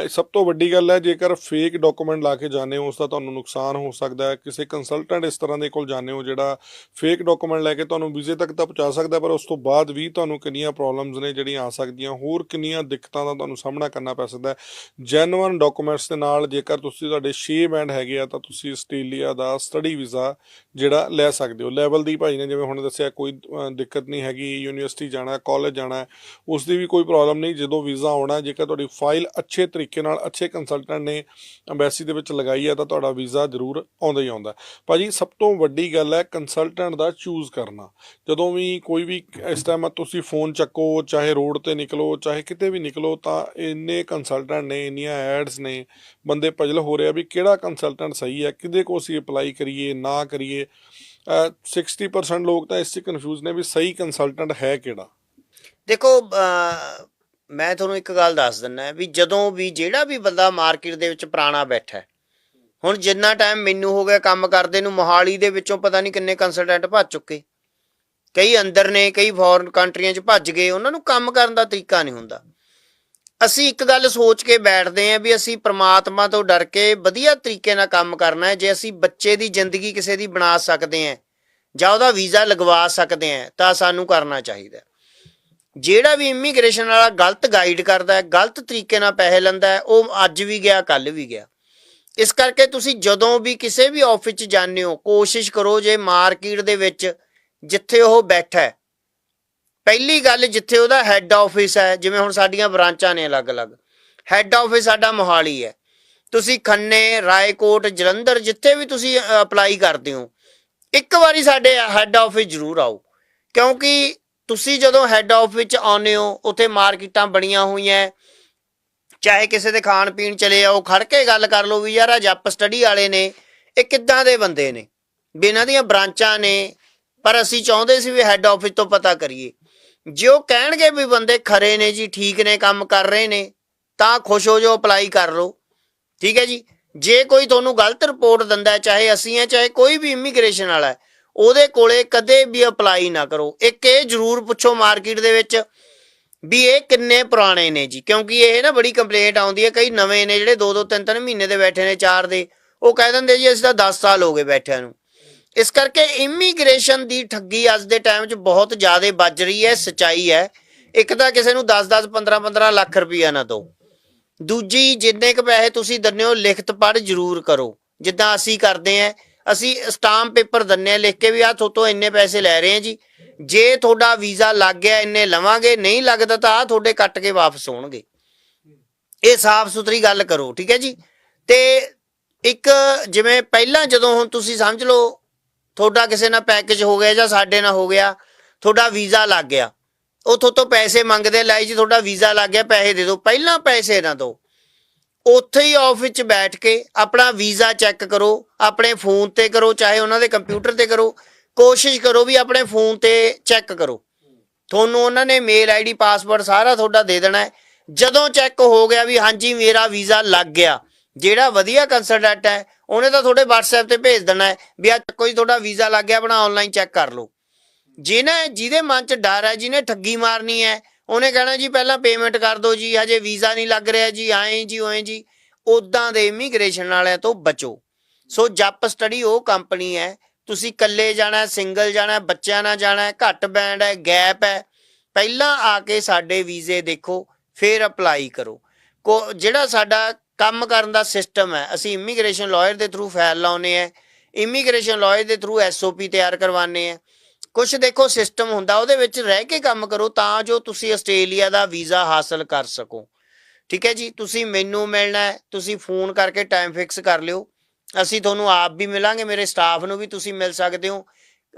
ਸਭ ਤੋਂ ਵੱਡੀ ਗੱਲ ਹੈ, ਜੇਕਰ ਫੇਕ ਡਾਕੂਮੈਂਟ ਲਾ ਕੇ ਜਾਂਦੇ ਹੋ ਉਸ ਦਾ ਤੁਹਾਨੂੰ ਨੁਕਸਾਨ ਹੋ ਸਕਦਾ ਹੈ। ਕਿਸੇ ਕੰਸਲਟੈਂਟ ਇਸ ਤਰ੍ਹਾਂ ਦੇ ਕੋਲ ਜਾਂਦੇ ਹੋ, ਜਿਹੜਾ ਫੇਕ ਡਾਕੂਮੈਂਟ ਲੈ ਕੇ ਤੁਹਾਨੂੰ ਵੀਜ਼ੇ ਤੱਕ ਤਾਂ ਪਹੁੰਚਾ ਸਕਦਾ ਪਰ ਉਸ ਤੋਂ ਬਾਅਦ ਵੀ ਤੁਹਾਨੂੰ ਕਿੰਨੀਆਂ ਪ੍ਰੋਬਲਮਸ ਨੇ, ਜਿਹੜੀਆਂ ਆ ਸਕਦੀਆਂ, ਹੋਰ ਕਿੰਨੀਆਂ ਦਿੱਕਤਾਂ ਦਾ ਤੁਹਾਨੂੰ ਸਾਹਮਣਾ ਕਰਨਾ ਪੈ ਸਕਦਾ ਹੈ। ਜੈਨੂਅਨ ਡਾਕੂਮੈਂਟਸ ਦੇ ਨਾਲ ਜੇਕਰ ਤੁਸੀਂ ਤੁਹਾਡੇ 6 ਬੈਂਡ ਹੈਗੇ ਆ, ਤਾਂ ਤੁਸੀਂ ਆਸਟ੍ਰੇਲੀਆ ਦਾ ਸਟੱਡੀ ਵੀਜ਼ਾ ਜਿਹੜਾ ਲੈ ਸਕਦੇ ਹੋ। ਲੈਵਲ ਦੀ ਭਾਈ ਨੇ ਜਿਵੇਂ ਹੁਣ ਦੱਸਿਆ, ਕੋਈ ਦਿੱਕਤ ਨਹੀਂ ਹੈਗੀ। ਯੂਨੀਵਰਸਿਟੀ ਜਾਣਾ ਕਾਲਜ ਜਾਣਾ ਹੈ, ਉਸ ਦੀ ਵੀ ਕੋਈ ਪ੍ਰੋਬਲਮ ਨਹੀਂ। ਜਦੋਂ ਵੀਜ਼ਾ ਆਉਣਾ ਜੇਕਰ ਤੁਹਾਡੀ ਫਾਈਲ ਅੱਛੇ ਤਰੀਕੇ ਨਾਲ ਅੱਛੇ ਕੰਸਲਟੈਂਟ ਨੇ ਐਮਬੈਸੀ ਦੇ ਵਿੱਚ ਲਗਾਈ ਹੈ ਤਾਂ ਤੁਹਾਡਾ ਵੀਜ਼ਾ ਜ਼ਰੂਰ ਆਉਂਦਾ ਹੀ ਆਉਂਦਾ ਹੈ। ਭਾਜੀ ਸਭ ਤੋਂ ਵੱਡੀ ਗੱਲ ਹੈ ਕੰਸਲਟੈਂਟ ਦਾ ਚੂਜ਼ ਕਰਨਾ। ਜਦੋਂ ਵੀ ਕੋਈ ਵੀ ਇਸ ਟਾਈਮ ਤੁਸੀਂ ਫੋਨ ਚੱਕੋ ਚਾਹੇ ਰੋਡ ਤੇ ਨਿਕਲੋ ਚਾਹੇ ਕਿਤੇ ਵੀ ਨਿਕਲੋ ਤਾਂ ਇੰਨੇ ਕੰਸਲਟੈਂਟ ਨੇ ਇੰਨੀਆਂ ਐਡਸ ਨੇ ਬੰਦੇ ਪਜਲ ਹੋ ਰਿਹਾ ਵੀ ਕਿਹੜਾ ਕੰਸਲਟੈਂਟ ਸਹੀ ਹੈ ਕਿਹਦੇ ਕੋ ਅਸੀਂ ਅਪਲਾਈ ਕਰੀਏ ਨਾ ਕਰੀਏ। 60% ਲੋਕ ਤਾਂ ਇਸ 'ਚ ਕਨਫਿਊਜ਼ ਨੇ ਵੀ ਸਹੀ ਕੰਸਲਟੈਂਟ ਹੈ ਕਿਹੜਾ? ਦੇਖੋ ਮੈਂ ਤੁਹਾਨੂੰ ਇੱਕ ਗੱਲ ਦੱਸ ਦਿੰਦਾ ਵੀ ਜਦੋਂ ਵੀ ਜਿਹੜਾ ਵੀ ਬੰਦਾ ਮਾਰਕੀਟ ਦੇ ਵਿੱਚ ਪੁਰਾਣਾ ਬੈਠਾ ਹੁਣ ਜਿੰਨਾ ਟਾਈਮ ਮੈਨੂੰ ਹੋ ਗਿਆ ਕੰਮ ਕਰਦੇ ਨੂੰ, ਮੋਹਾਲੀ ਦੇ ਵਿੱਚੋਂ ਪਤਾ ਨਹੀਂ ਕਿੰਨੇ ਕੰਸਲਟੈਂਟ ਭੱਜ ਚੁੱਕੇ। ਕਈ ਅੰਦਰ ਨੇ, ਕਈ ਫੋਰਨ ਕੰਟਰੀਆਂ 'ਚ ਭੱਜ ਗਏ, ਉਹਨਾਂ ਨੂੰ ਕੰਮ ਕਰਨ ਦਾ ਤਰੀਕਾ ਨਹੀਂ ਹੁੰਦਾ। ਅਸੀਂ ਇੱਕ ਗੱਲ ਸੋਚ ਕੇ ਬੈਠਦੇ ਆਂ ਵੀ ਅਸੀਂ ਪ੍ਰਮਾਤਮਾ ਤੋਂ ਡਰ ਕੇ ਵਧੀਆ ਤਰੀਕੇ ਨਾਲ ਕੰਮ ਕਰਨਾ ਹੈ, ਜੇ ਅਸੀਂ ਬੱਚੇ ਦੀ ਜ਼ਿੰਦਗੀ ਕਿਸੇ ਦੀ ਬਣਾ ਸਕਦੇ ਆਂ ਜਾਂ ਉਹਦਾ ਵੀਜ਼ਾ ਲਗਵਾ ਸਕਦੇ ਆਂ ਤਾਂ ਸਾਨੂੰ ਕਰਨਾ ਚਾਹੀਦਾ ਜਿਹੜਾ ਵੀ ਇਮੀਗ੍ਰੇਸ਼ਨ ਵਾਲਾ ਗਲਤ ਗਾਈਡ ਕਰਦਾ ਹੈ, ਗਲਤ ਤਰੀਕੇ ਨਾਲ ਪੈਸੇ ਲੈਂਦਾ ਹੈ, ਉਹ ਅੱਜ ਵੀ ਗਿਆ ਕੱਲ ਵੀ ਗਿਆ। ਇਸ ਕਰਕੇ ਤੁਸੀਂ ਜਦੋਂ ਵੀ ਕਿਸੇ ਵੀ ਆਫਿਸ 'ਚ ਜਾਂਦੇ ਹੋ, ਕੋਸ਼ਿਸ਼ ਕਰੋ ਜੇ ਮਾਰਕੀਟ ਦੇ ਵਿੱਚ ਜਿੱਥੇ ਉਹ ਬੈਠਾ ਹੈ ਪਹਿਲੀ ਗੱਲ ਜਿੱਥੇ ਉਹਦਾ ਹੈੱਡ ਆਫਿਸ ਹੈ, ਜਿਵੇਂ ਹੁਣ ਸਾਡੀਆਂ ਬ੍ਰਾਂਚਾਂ ਨੇ ਅਲੱਗ-ਅਲੱਗ ਹੈੱਡ ਆਫਿਸ ਸਾਡਾ ਮੋਹਾਲੀ ਹੈ। ਤੁਸੀਂ ਖੰਨੇ, ਰਾਏਕੋਟ, ਜਲੰਧਰ ਜਿੱਥੇ ਵੀ ਤੁਸੀਂ ਅਪਲਾਈ ਕਰਦੇ ਹੋ, ਇੱਕ ਵਾਰੀ ਸਾਡੇ ਹੈੱਡ ਆਫਿਸ ਜ਼ਰੂਰ ਆਓ। ਕਿਉਂਕਿ ਤੁਸੀਂ ਜਦੋਂ ਹੈੱਡ ਆਫਿਸ ਚ ਆਉਂਦੇ ਹੋ, ਉੱਥੇ ਮਾਰਕੀਟਾਂ ਬਣੀਆਂ ਹੋਈਆਂ, ਚਾਹੇ ਕਿਸੇ ਦੇ ਖਾਣ ਪੀਣ ਚਲੇ ਜਾਓ ਖੜ ਕੇ ਗੱਲ ਕਰ ਲਓ ਵੀ ਯਾਰ ਆ ਜੱਪ ਸਟੱਡੀ ਵਾਲੇ ਨੇ, ਇਹ ਕਿੱਦਾਂ ਦੇ ਬੰਦੇ ਨੇ? ਬਿਨਾਂ ਦੀਆਂ ਬ੍ਰਾਂਚਾਂ ਨੇ, ਪਰ ਅਸੀਂ ਚਾਹੁੰਦੇ ਸੀ ਵੀ ਹੈੱਡ ਆਫਿਸ ਤੋਂ ਪਤਾ ਕਰੀਏ। ਜੇ ਉਹ ਕਹਿਣਗੇ ਵੀ ਬੰਦੇ ਖਰੇ ਨੇ ਜੀ, ਠੀਕ ਨੇ, ਕੰਮ ਕਰ ਰਹੇ ਨੇ, ਤਾਂ ਖੁਸ਼ ਹੋ ਜਾਓ ਅਪਲਾਈ ਕਰ ਲਓ। ਠੀਕ ਹੈ ਜੀ? ਜੇ ਕੋਈ ਤੁਹਾਨੂੰ ਗਲਤ ਰਿਪੋਰਟ ਦਿੰਦਾ ਚਾਹੇ ਅਸੀਂ ਹੈ, ਚਾਹੇ ਕੋਈ ਵੀ ਇਮੀਗ੍ਰੇਸ਼ਨ ਵਾਲਾ ਉਹਦੇ ਕੋਲੇ ਕਦੇ ਵੀ ਅਪਲਾਈ ਨਾ ਕਰੋ। ਇੱਕ ਇਹ ਜ਼ਰੂਰ ਪੁੱਛੋ ਮਾਰਕੀਟ ਦੇ ਵਿੱਚ ਵੀ ਇਹ ਕਿੰਨੇ ਪੁਰਾਣੇ ਨੇ ਜੀ। ਕਿਉਂਕਿ ਇਹ ਨਾ ਬੜੀ ਕੰਪਲੇਂਟ ਆਉਂਦੀ ਹੈ, ਕਈ ਨਵੇਂ ਨੇ ਜਿਹੜੇ 2-2 3-3 ਮਹੀਨੇ ਦੇ ਬੈਠੇ ਨੇ, ਚਾਰ ਦੇ। ਉਹ ਕਹਿ ਦਿੰਦੇ ਜੀ, ਅਸੀਂ ਤਾਂ 10 ਸਾਲ ਹੋ ਗਏ ਬੈਠਿਆਂ ਨੂੰ। ਇਸ ਕਰਕੇ ਇਮੀਗ੍ਰੇਸ਼ਨ ਦੀ ਠੱਗੀ ਅੱਜ ਦੇ ਟਾਈਮ 'ਚ ਬਹੁਤ ਜ਼ਿਆਦਾ ਵੱਜ ਰਹੀ ਹੈ, ਸਚਾਈ ਹੈ। ਇੱਕ ਤਾਂ ਕਿਸੇ ਨੂੰ 10-10 15-15 ਲੱਖ ਰੁਪਈਆ ਨਾ ਦਿਓ। ਦੂਜੀ, ਜਿੰਨੇ ਕ ਪੈਸੇ ਤੁਸੀਂ ਦਿੰਦੇ ਹੋ, ਲਿਖਤ ਪੜ੍ਹ ਜ਼ਰੂਰ ਕਰੋ। ਜਿੱਦਾਂ ਅਸੀਂ ਕਰਦੇ ਆਂ ਅਸੀਂ ਸਟਾਂਪ ਪੇਪਰ ਦਿੰਨੇ ਆ ਲਿਖ ਕੇ ਵੀ ਆ ਤੋਂ ਇੰਨੇ ਪੈਸੇ ਲੈ ਰਹੇ ਆ ਜੀ। ਜੇ ਤੁਹਾਡਾ ਵੀਜ਼ਾ ਲੱਗ ਗਿਆ, ਇੰਨੇ ਲਵਾਂਗੇ, ਨਹੀਂ ਲੱਗਦਾ ਤਾਂ ਆ ਤੁਹਾਡੇ ਕੱਟ ਕੇ ਵਾਪਸ ਹੋਣਗੇ ਇਹ ਸਾਫ਼ ਸੁਥਰੀ ਗੱਲ ਕਰੋ, ਠੀਕ ਹੈ ਜੀ? ਤੇ ਇੱਕ ਜਿਵੇਂ ਪਹਿਲਾਂ ਜਦੋਂ ਹੁਣ ਤੁਸੀਂ ਸਮਝ ਲਓ ਤੁਹਾਡਾ ਕਿਸੇ ਨਾਲ ਪੈਕੇਜ ਹੋ ਗਿਆ ਜਾਂ ਸਾਡੇ ਨਾਲ ਹੋ ਗਿਆ, ਤੁਹਾਡਾ ਵੀਜ਼ਾ ਲੱਗ ਗਿਆ। ਉਥੋਂ ਤੋਂ ਪੈਸੇ ਮੰਗਦੇ ਲਾਈ ਜੀ, ਤੁਹਾਡਾ ਵੀਜ਼ਾ ਲੱਗ ਗਿਆ, ਪੈਸੇ ਦੇ ਦਿਓ। ਪਹਿਲਾਂ ਪੈਸੇ ਨਾ ਦਿਓ। ਉੱਥੇ ਹੀ ਆਫਿਸ 'ਚ ਬੈਠ ਕੇ ਆਪਣਾ ਵੀਜ਼ਾ ਚੈੱਕ ਕਰੋ, ਆਪਣੇ ਫੋਨ ਤੇ ਕਰੋ, ਚਾਹੇ ਉਹਨਾਂ ਦੇ ਕੰਪਿਊਟਰ ਤੇ ਕਰੋ, ਕੋਸ਼ਿਸ਼ ਕਰੋ ਵੀ ਆਪਣੇ ਫੋਨ ਤੇ ਚੈੱਕ ਕਰੋ। ਤੁਹਾਨੂੰ ਉਹਨਾਂ ਨੇ ਮੇਲ ਆਈਡੀ ਪਾਸਵਰਡ ਸਾਰਾ ਤੁਹਾਡਾ ਦੇ ਦੇਣਾ ਹੈ। ਜਦੋਂ ਚੈੱਕ ਹੋ ਗਿਆ ਵੀ ਹਾਂਜੀ, ਮੇਰਾ ਵੀਜ਼ਾ ਲੱਗ ਗਿਆ। ਜਿਹੜਾ ਵਧੀਆ ਕੰਸਲਟੈਂਟ ਹੈ ਉਹਨੇ ਤਾਂ ਤੁਹਾਡੇ WhatsApp ਤੇ ਭੇਜ ਦੇਣਾ ਹੈ ਵੀ ਆ ਕੋਈ ਤੁਹਾਡਾ ਵੀਜ਼ਾ ਲੱਗ ਗਿਆ, ਆਪਣਾ ਆਨਲਾਈਨ ਚੈੱਕ ਕਰ ਲਓ। ਜਿਹਨੇ ਜਿਹਦੇ ਮਨ 'ਚ ਡਰ ਹੈ, ਜਿਹਨੇ ਠੱਗੀ ਮਾਰਨੀ ਹੈ, ਉਹਨੇ ਕਹਿਣਾ ਜੀ ਪਹਿਲਾਂ ਪੇਮੈਂਟ ਕਰ ਦਿਓ ਜੀ, ਹਜੇ ਵੀਜ਼ਾ ਨਹੀਂ ਲੱਗ ਰਿਹਾ ਜੀ, ਆਏ ਜੀ ਹੋਏ ਜੀ। ਉਦਾਂ ਦੇ ਇਮੀਗ੍ਰੇਸ਼ਨ ਵਾਲਿਆਂ ਤੋਂ ਬਚੋ। ਸੋ ਜੱਪ ਸਟੱਡੀ ਉਹ ਕੰਪਨੀ ਹੈ। ਤੁਸੀਂ ਇਕੱਲੇ ਜਾਣਾ ਸਿੰਗਲ ਜਾਣਾ ਬੱਚਿਆਂ ਨਾਲ ਜਾਣਾ ਘੱਟ ਬੈਂਡ ਹੈ ਗੈਪ ਹੈ। ਪਹਿਲਾਂ ਆ ਕੇ ਸਾਡੇ ਵੀਜ਼ੇ ਦੇਖੋ, ਫਿਰ ਅਪਲਾਈ ਕਰੋ। ਕੋ ਜਿਹੜਾ ਸਾਡਾ ਕੰਮ ਕਰਨ ਦਾ ਸਿਸਟਮ ਹੈ। ਅਸੀਂ ਇਮੀਗ੍ਰੇਸ਼ਨ ਲਾਇਰ ਦੇ ਥਰੂ ਫਾਈਲ ਲਾਉਨੇ ਆ ਇਮੀਗ੍ਰੇਸ਼ਨ ਲਾਇਰ ਦੇ ਥਰੂ ਐਸਓਪੀ ਤਿਆਰ ਕਰਵਾਉਂਦੇ ਆ ਕੁਝ ਦੇਖੋ ਸਿਸਟਮ ਹੁੰਦਾ, ਉਹਦੇ ਵਿੱਚ ਰਹਿ ਕੇ ਕੰਮ ਕਰੋ ਤਾਂ ਜੋ ਤੁਸੀਂ ਆਸਟ੍ਰੇਲੀਆ ਦਾ ਵੀਜ਼ਾ ਹਾਸਲ ਕਰ ਸਕੋ। ਠੀਕ ਹੈ ਜੀ? ਤੁਸੀਂ ਮੈਨੂੰ ਮਿਲਣਾ ਹੈ, ਤੁਸੀਂ ਫੋਨ ਕਰਕੇ ਟਾਈਮ ਫਿਕਸ ਕਰ ਲਿਓ। ਅਸੀਂ ਤੁਹਾਨੂੰ ਆਪ ਵੀ ਮਿਲਾਂਗੇ, ਮੇਰੇ ਸਟਾਫ ਨੂੰ ਵੀ ਤੁਸੀਂ ਮਿਲ ਸਕਦੇ ਹੋ।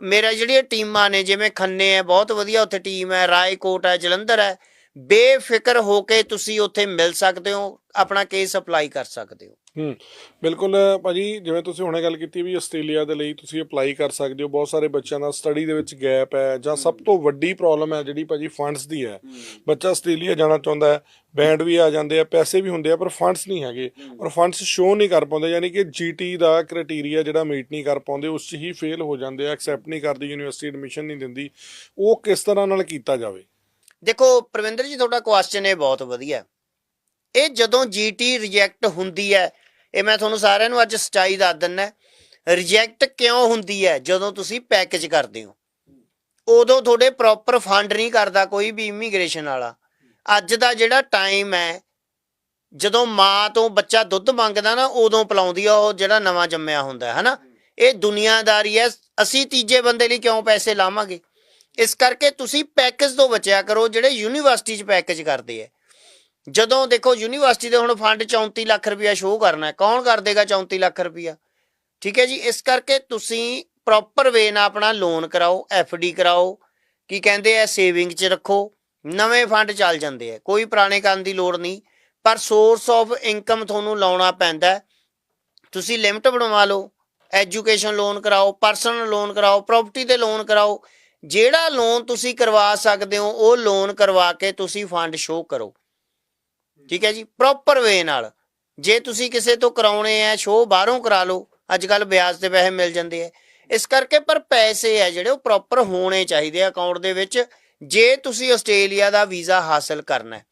ਮੇਰਾ ਜਿਹੜੀਆਂ ਟੀਮਾਂ ਨੇ, ਜਿਵੇਂ ਖੰਨੇ ਹੈ, ਬਹੁਤ ਵਧੀਆ ਉੱਥੇ ਟੀਮ ਹੈ, ਰਾਏਕੋਟ ਹੈ, ਜਲੰਧਰ ਹੈ। ਬੇਫਿਕਰ ਹੋ ਕੇ ਤੁਸੀਂ ਉੱਥੇ ਮਿਲ ਸਕਦੇ ਹੋ ਆਪਣਾ ਕੇਸ ਅਪਲਾਈ ਕਰ ਸਕਦੇ ਹੋ। ਹੂੰ ਬਿਲਕੁਲ ਭਾਜੀ ਜਿਵੇਂ ਤੁਸੀਂ ਹੁਣੇ ਗੱਲ ਕੀਤੀ ਵੀ ਆਸਟ੍ਰੇਲੀਆ ਦੇ ਲਈ ਤੁਸੀਂ ਅਪਲਾਈ ਕਰ ਸਕਦੇ ਹੋ ਬਹੁਤ ਸਾਰੇ ਬੱਚਿਆਂ ਦਾ ਸਟੱਡੀ ਦੇ ਵਿੱਚ ਗੈਪ ਹੈ ਜਾਂ ਸਭ ਤੋਂ ਵੱਡੀ ਪ੍ਰੋਬਲਮ ਹੈ ਜਿਹੜੀ ਭਾਜੀ ਫੰਡਸ ਦੀ ਹੈ। ਬੱਚਾ ਆਸਟ੍ਰੇਲੀਆ ਜਾਣਾ ਚਾਹੁੰਦਾ ਹੈ ਬੈਂਡ ਵੀ ਆ ਜਾਂਦੇ ਆ ਪੈਸੇ ਵੀ ਹੁੰਦੇ ਆ ਪਰ ਫੰਡਸ ਨਹੀਂ ਹੈਗੇ। ਔਰ ਫੰਡਸ ਸ਼ੋ ਨਹੀਂ ਕਰ ਪਾਉਂਦੇ ਯਾਨੀ ਕਿ ਜੀਟੀ ਦਾ ਕ੍ਰਾਈਟੇਰੀਆ ਜਿਹੜਾ ਮੀਟ ਨਹੀਂ ਕਰ ਪਾਉਂਦੇ ਉਸ 'ਚ ਹੀ ਫੇਲ ਹੋ ਜਾਂਦੇ ਆ ਐਕਸੈਪਟ ਨਹੀਂ ਕਰਦੀ ਯੂਨੀਵਰਸਿਟੀ ਐਡਮਿਸ਼ਨ ਨਹੀਂ ਦਿੰਦੀ। ਉਹ ਕਿਸ ਤਰ੍ਹਾਂ ਨਾਲ ਕੀਤਾ ਜਾਵੇ? ਦੇਖੋ, ਪ੍ਰਵਿੰਦਰ ਜੀ, ਤੁਹਾਡਾ ਕੁਐਸਚਨ ਇਹ ਬਹੁਤ ਵਧੀਆ। ਇਹ ਜਦੋਂ ਜੀਟੀ ਰਿਜੈਕਟ ਹੁੰਦੀ ਹੈ, ਇਹ ਮੈਂ ਤੁਹਾਨੂੰ ਸਾਰਿਆਂ ਨੂੰ ਅੱਜ ਸਚਾਈ ਦੱਸ ਦਿੰਨਾ ਰਿਜੈਕਟ ਕਿਉਂ ਹੁੰਦੀ ਹੈ? ਜਦੋਂ ਤੁਸੀਂ ਪੈਕੇਜ ਕਰਦੇ ਹੋ। ਉਦੋਂ ਤੁਹਾਡੇ ਪ੍ਰੋਪਰ ਫੰਡ ਨਹੀਂ ਕਰਦਾ ਕੋਈ ਵੀ ਇਮੀਗ੍ਰੇਸ਼ਨ ਵਾਲਾ। ਅੱਜ ਦਾ ਜਿਹੜਾ ਟਾਈਮ ਹੈ, ਜਦੋਂ ਮਾਂ ਤੋਂ ਬੱਚਾ ਦੁੱਧ ਮੰਗਦਾ ਨਾ, ਉਦੋਂ ਪਿਲਾਉਂਦੀ ਆ ਉਹ ਜਿਹੜਾ ਨਵਾਂ ਜੰਮਿਆ ਹੁੰਦਾ ਹੈ, ਹਨਾ? ਇਹ ਦੁਨੀਆਦਾਰੀ ਹੈ, ਅਸੀਂ ਤੀਜੇ ਬੰਦੇ ਲਈ ਕਿਉਂ ਪੈਸੇ ਲਾਵਾਂਗੇ? ਇਸ ਕਰਕੇ ਤੁਸੀਂ ਪੈਕੇਜ ਤੋਂ ਬਚਿਆ ਕਰੋ ਜਿਹੜੇ ਯੂਨੀਵਰਸਿਟੀ 'ਚ ਪੈਕੇਜ ਕਰਦੇ ਆ। ਜਦੋਂ ਦੇਖੋ ਯੂਨੀਵਰਸਿਟੀ ਦੇ ਹੁਣ ਫੰਡ 34 ਲੱਖ ਰੁਪਇਆ ਸ਼ੋਅ ਕਰਨਾ ਹੈ। ਕੌਣ ਕਰ ਦੇਗਾ 34 ਲੱਖ ਰੁਪਇਆ? ਠੀਕ ਹੈ ਜੀ, ਇਸ ਕਰਕੇ ਤੁਸੀਂ ਪ੍ਰੋਪਰ ਵੇ ਨਾਲ ਆਪਣਾ ਲੋਨ ਕਰਾਓ ਡੀ ਕਰਾਓ। ਕੀ ਕਹਿੰਦੇ ਆ ਸੇਵਿੰਗ 'ਚ ਰੱਖੋ। ਨਵੇਂ ਫੰਡ ਚੱਲ ਜਾਂਦੇ ਆ। ਕੋਈ ਪੁਰਾਣੇ ਕਰਨ ਦੀ ਲੋੜ ਨਹੀਂ। ਪਰ ਸੋਰਸ ਆਫ ਇਨਕਮ ਤੁਹਾਨੂੰ ਲਾਉਣਾ ਪੈਂਦਾ ਤੁਸੀਂ ਲਿਮਟ ਬਣਵਾ ਲਓ। ਐਜੂਕੇਸ਼ਨ ਲੋਨ ਕਰਾਓ ਪਰਸਨਲ ਲੋਨ ਕਰਾਓ ਪ੍ਰਾਪਰਟੀ ਦੇ ਲੋਨ ਕਰਾਓ। ਜਿਹੜਾ ਲੋਨ ਤੁਸੀਂ ਕਰਵਾ ਸਕਦੇ ਹੋ, ਉਹ ਲੋਨ ਕਰਵਾ ਕੇ ਤੁਸੀਂ ਫੰਡ ਸ਼ੋਅ ਕਰੋ। ਠੀਕ ਹੈ ਜੀ? ਪ੍ਰੋਪਰ ਵੇ ਨਾਲ। ਜੇ ਤੁਸੀਂ ਕਿਸੇ ਤੋਂ ਕਰਾਉਣੇ ਆ ਸ਼ੋਅ ਬਾਹਰੋਂ ਕਰਾ ਲਓ ਅੱਜ ਕੱਲ ਵਿਆਜ ਤੇ ਪੈਸੇ ਮਿਲ ਜਾਂਦੇ ਆ। ਇਸ ਕਰਕੇ ਪਰ ਪੈਸੇ ਆ ਜਿਹੜੇ, ਉਹ ਪ੍ਰੋਪਰ ਹੋਣੇ ਚਾਹੀਦੇ ਆ ਅਕਾਊਂਟ ਦੇ ਵਿੱਚ, ਜੇ ਤੁਸੀਂ ਆਸਟ੍ਰੇਲੀਆ ਦਾ ਵੀਜ਼ਾ ਹਾਸਲ ਕਰਨਾ ਹੈ।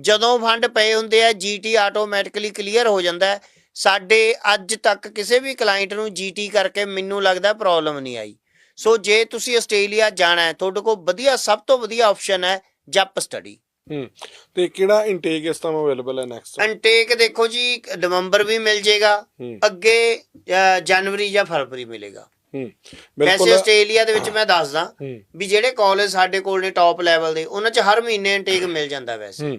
ਜਦੋਂ ਫੰਡ ਪਏ ਹੁੰਦੇ ਆ ਜੀਟੀ ਆਟੋਮੈਟਿਕਲੀ ਕਲੀਅਰ ਹੋ ਜਾਂਦਾ ਹੈ। ਸਾਡੇ ਅੱਜ ਤੱਕ ਕਿਸੇ ਵੀ ਕਲਾਇੰਟ ਨੂੰ ਜੀਟੀ ਕਰਕੇ ਮੈਨੂੰ ਲੱਗਦਾ ਪ੍ਰੋਬਲਮ ਨਹੀਂ ਆਈ। ਸੋ ਜੇ ਤੁਸੀਂ ਆਸਟ੍ਰੇਲੀਆ ਜਾਣਾ ਹੈ ਤੁਹਾਡੇ ਕੋਲ ਵਧੀਆ ਸਭ ਤੋਂ ਵਧੀਆ ਆਪਸ਼ਨ ਹੈ ਜੱਪ ਸਟੱਡੀ ਹੂੰ ਤੇ ਕਿਹੜਾ ਇਨਟੇਕ ਇਸ ਟਾਈਮ ਅਵੇਲੇਬਲ ਹੈ ਨੈਕਸਟ ਇਨਟੇਕ ਦੇਖੋ ਜੀ ਨਵੰਬਰ ਵੀ ਮਿਲ ਜੇਗਾ ਹੂੰ। ਅੱਗੇ ਜਨਵਰੀ ਜਾਂ ਫਰਵਰੀ ਮਿਲੇਗਾ। ਵੈਸੇ ਬਿਲਕੁਲ। ਆਸਟ੍ਰੇਲੀਆ ਦੇ ਵਿੱਚ ਮੈਂ ਦੱਸਦਾ ਹੂੰ। ਵੀ ਜਿਹੜੇ ਕਾਲਜ ਸਾਡੇ ਕੋਲ ਨੇ ਟੌਪ ਲੈਵਲ ਦੇ ਉਹਨਾਂ 'ਚ ਹਰ ਮਹੀਨੇ ਇਨਟੇਕ ਮਿਲ ਜਾਂਦਾ ਵੈਸੇ। ਹੂੰ।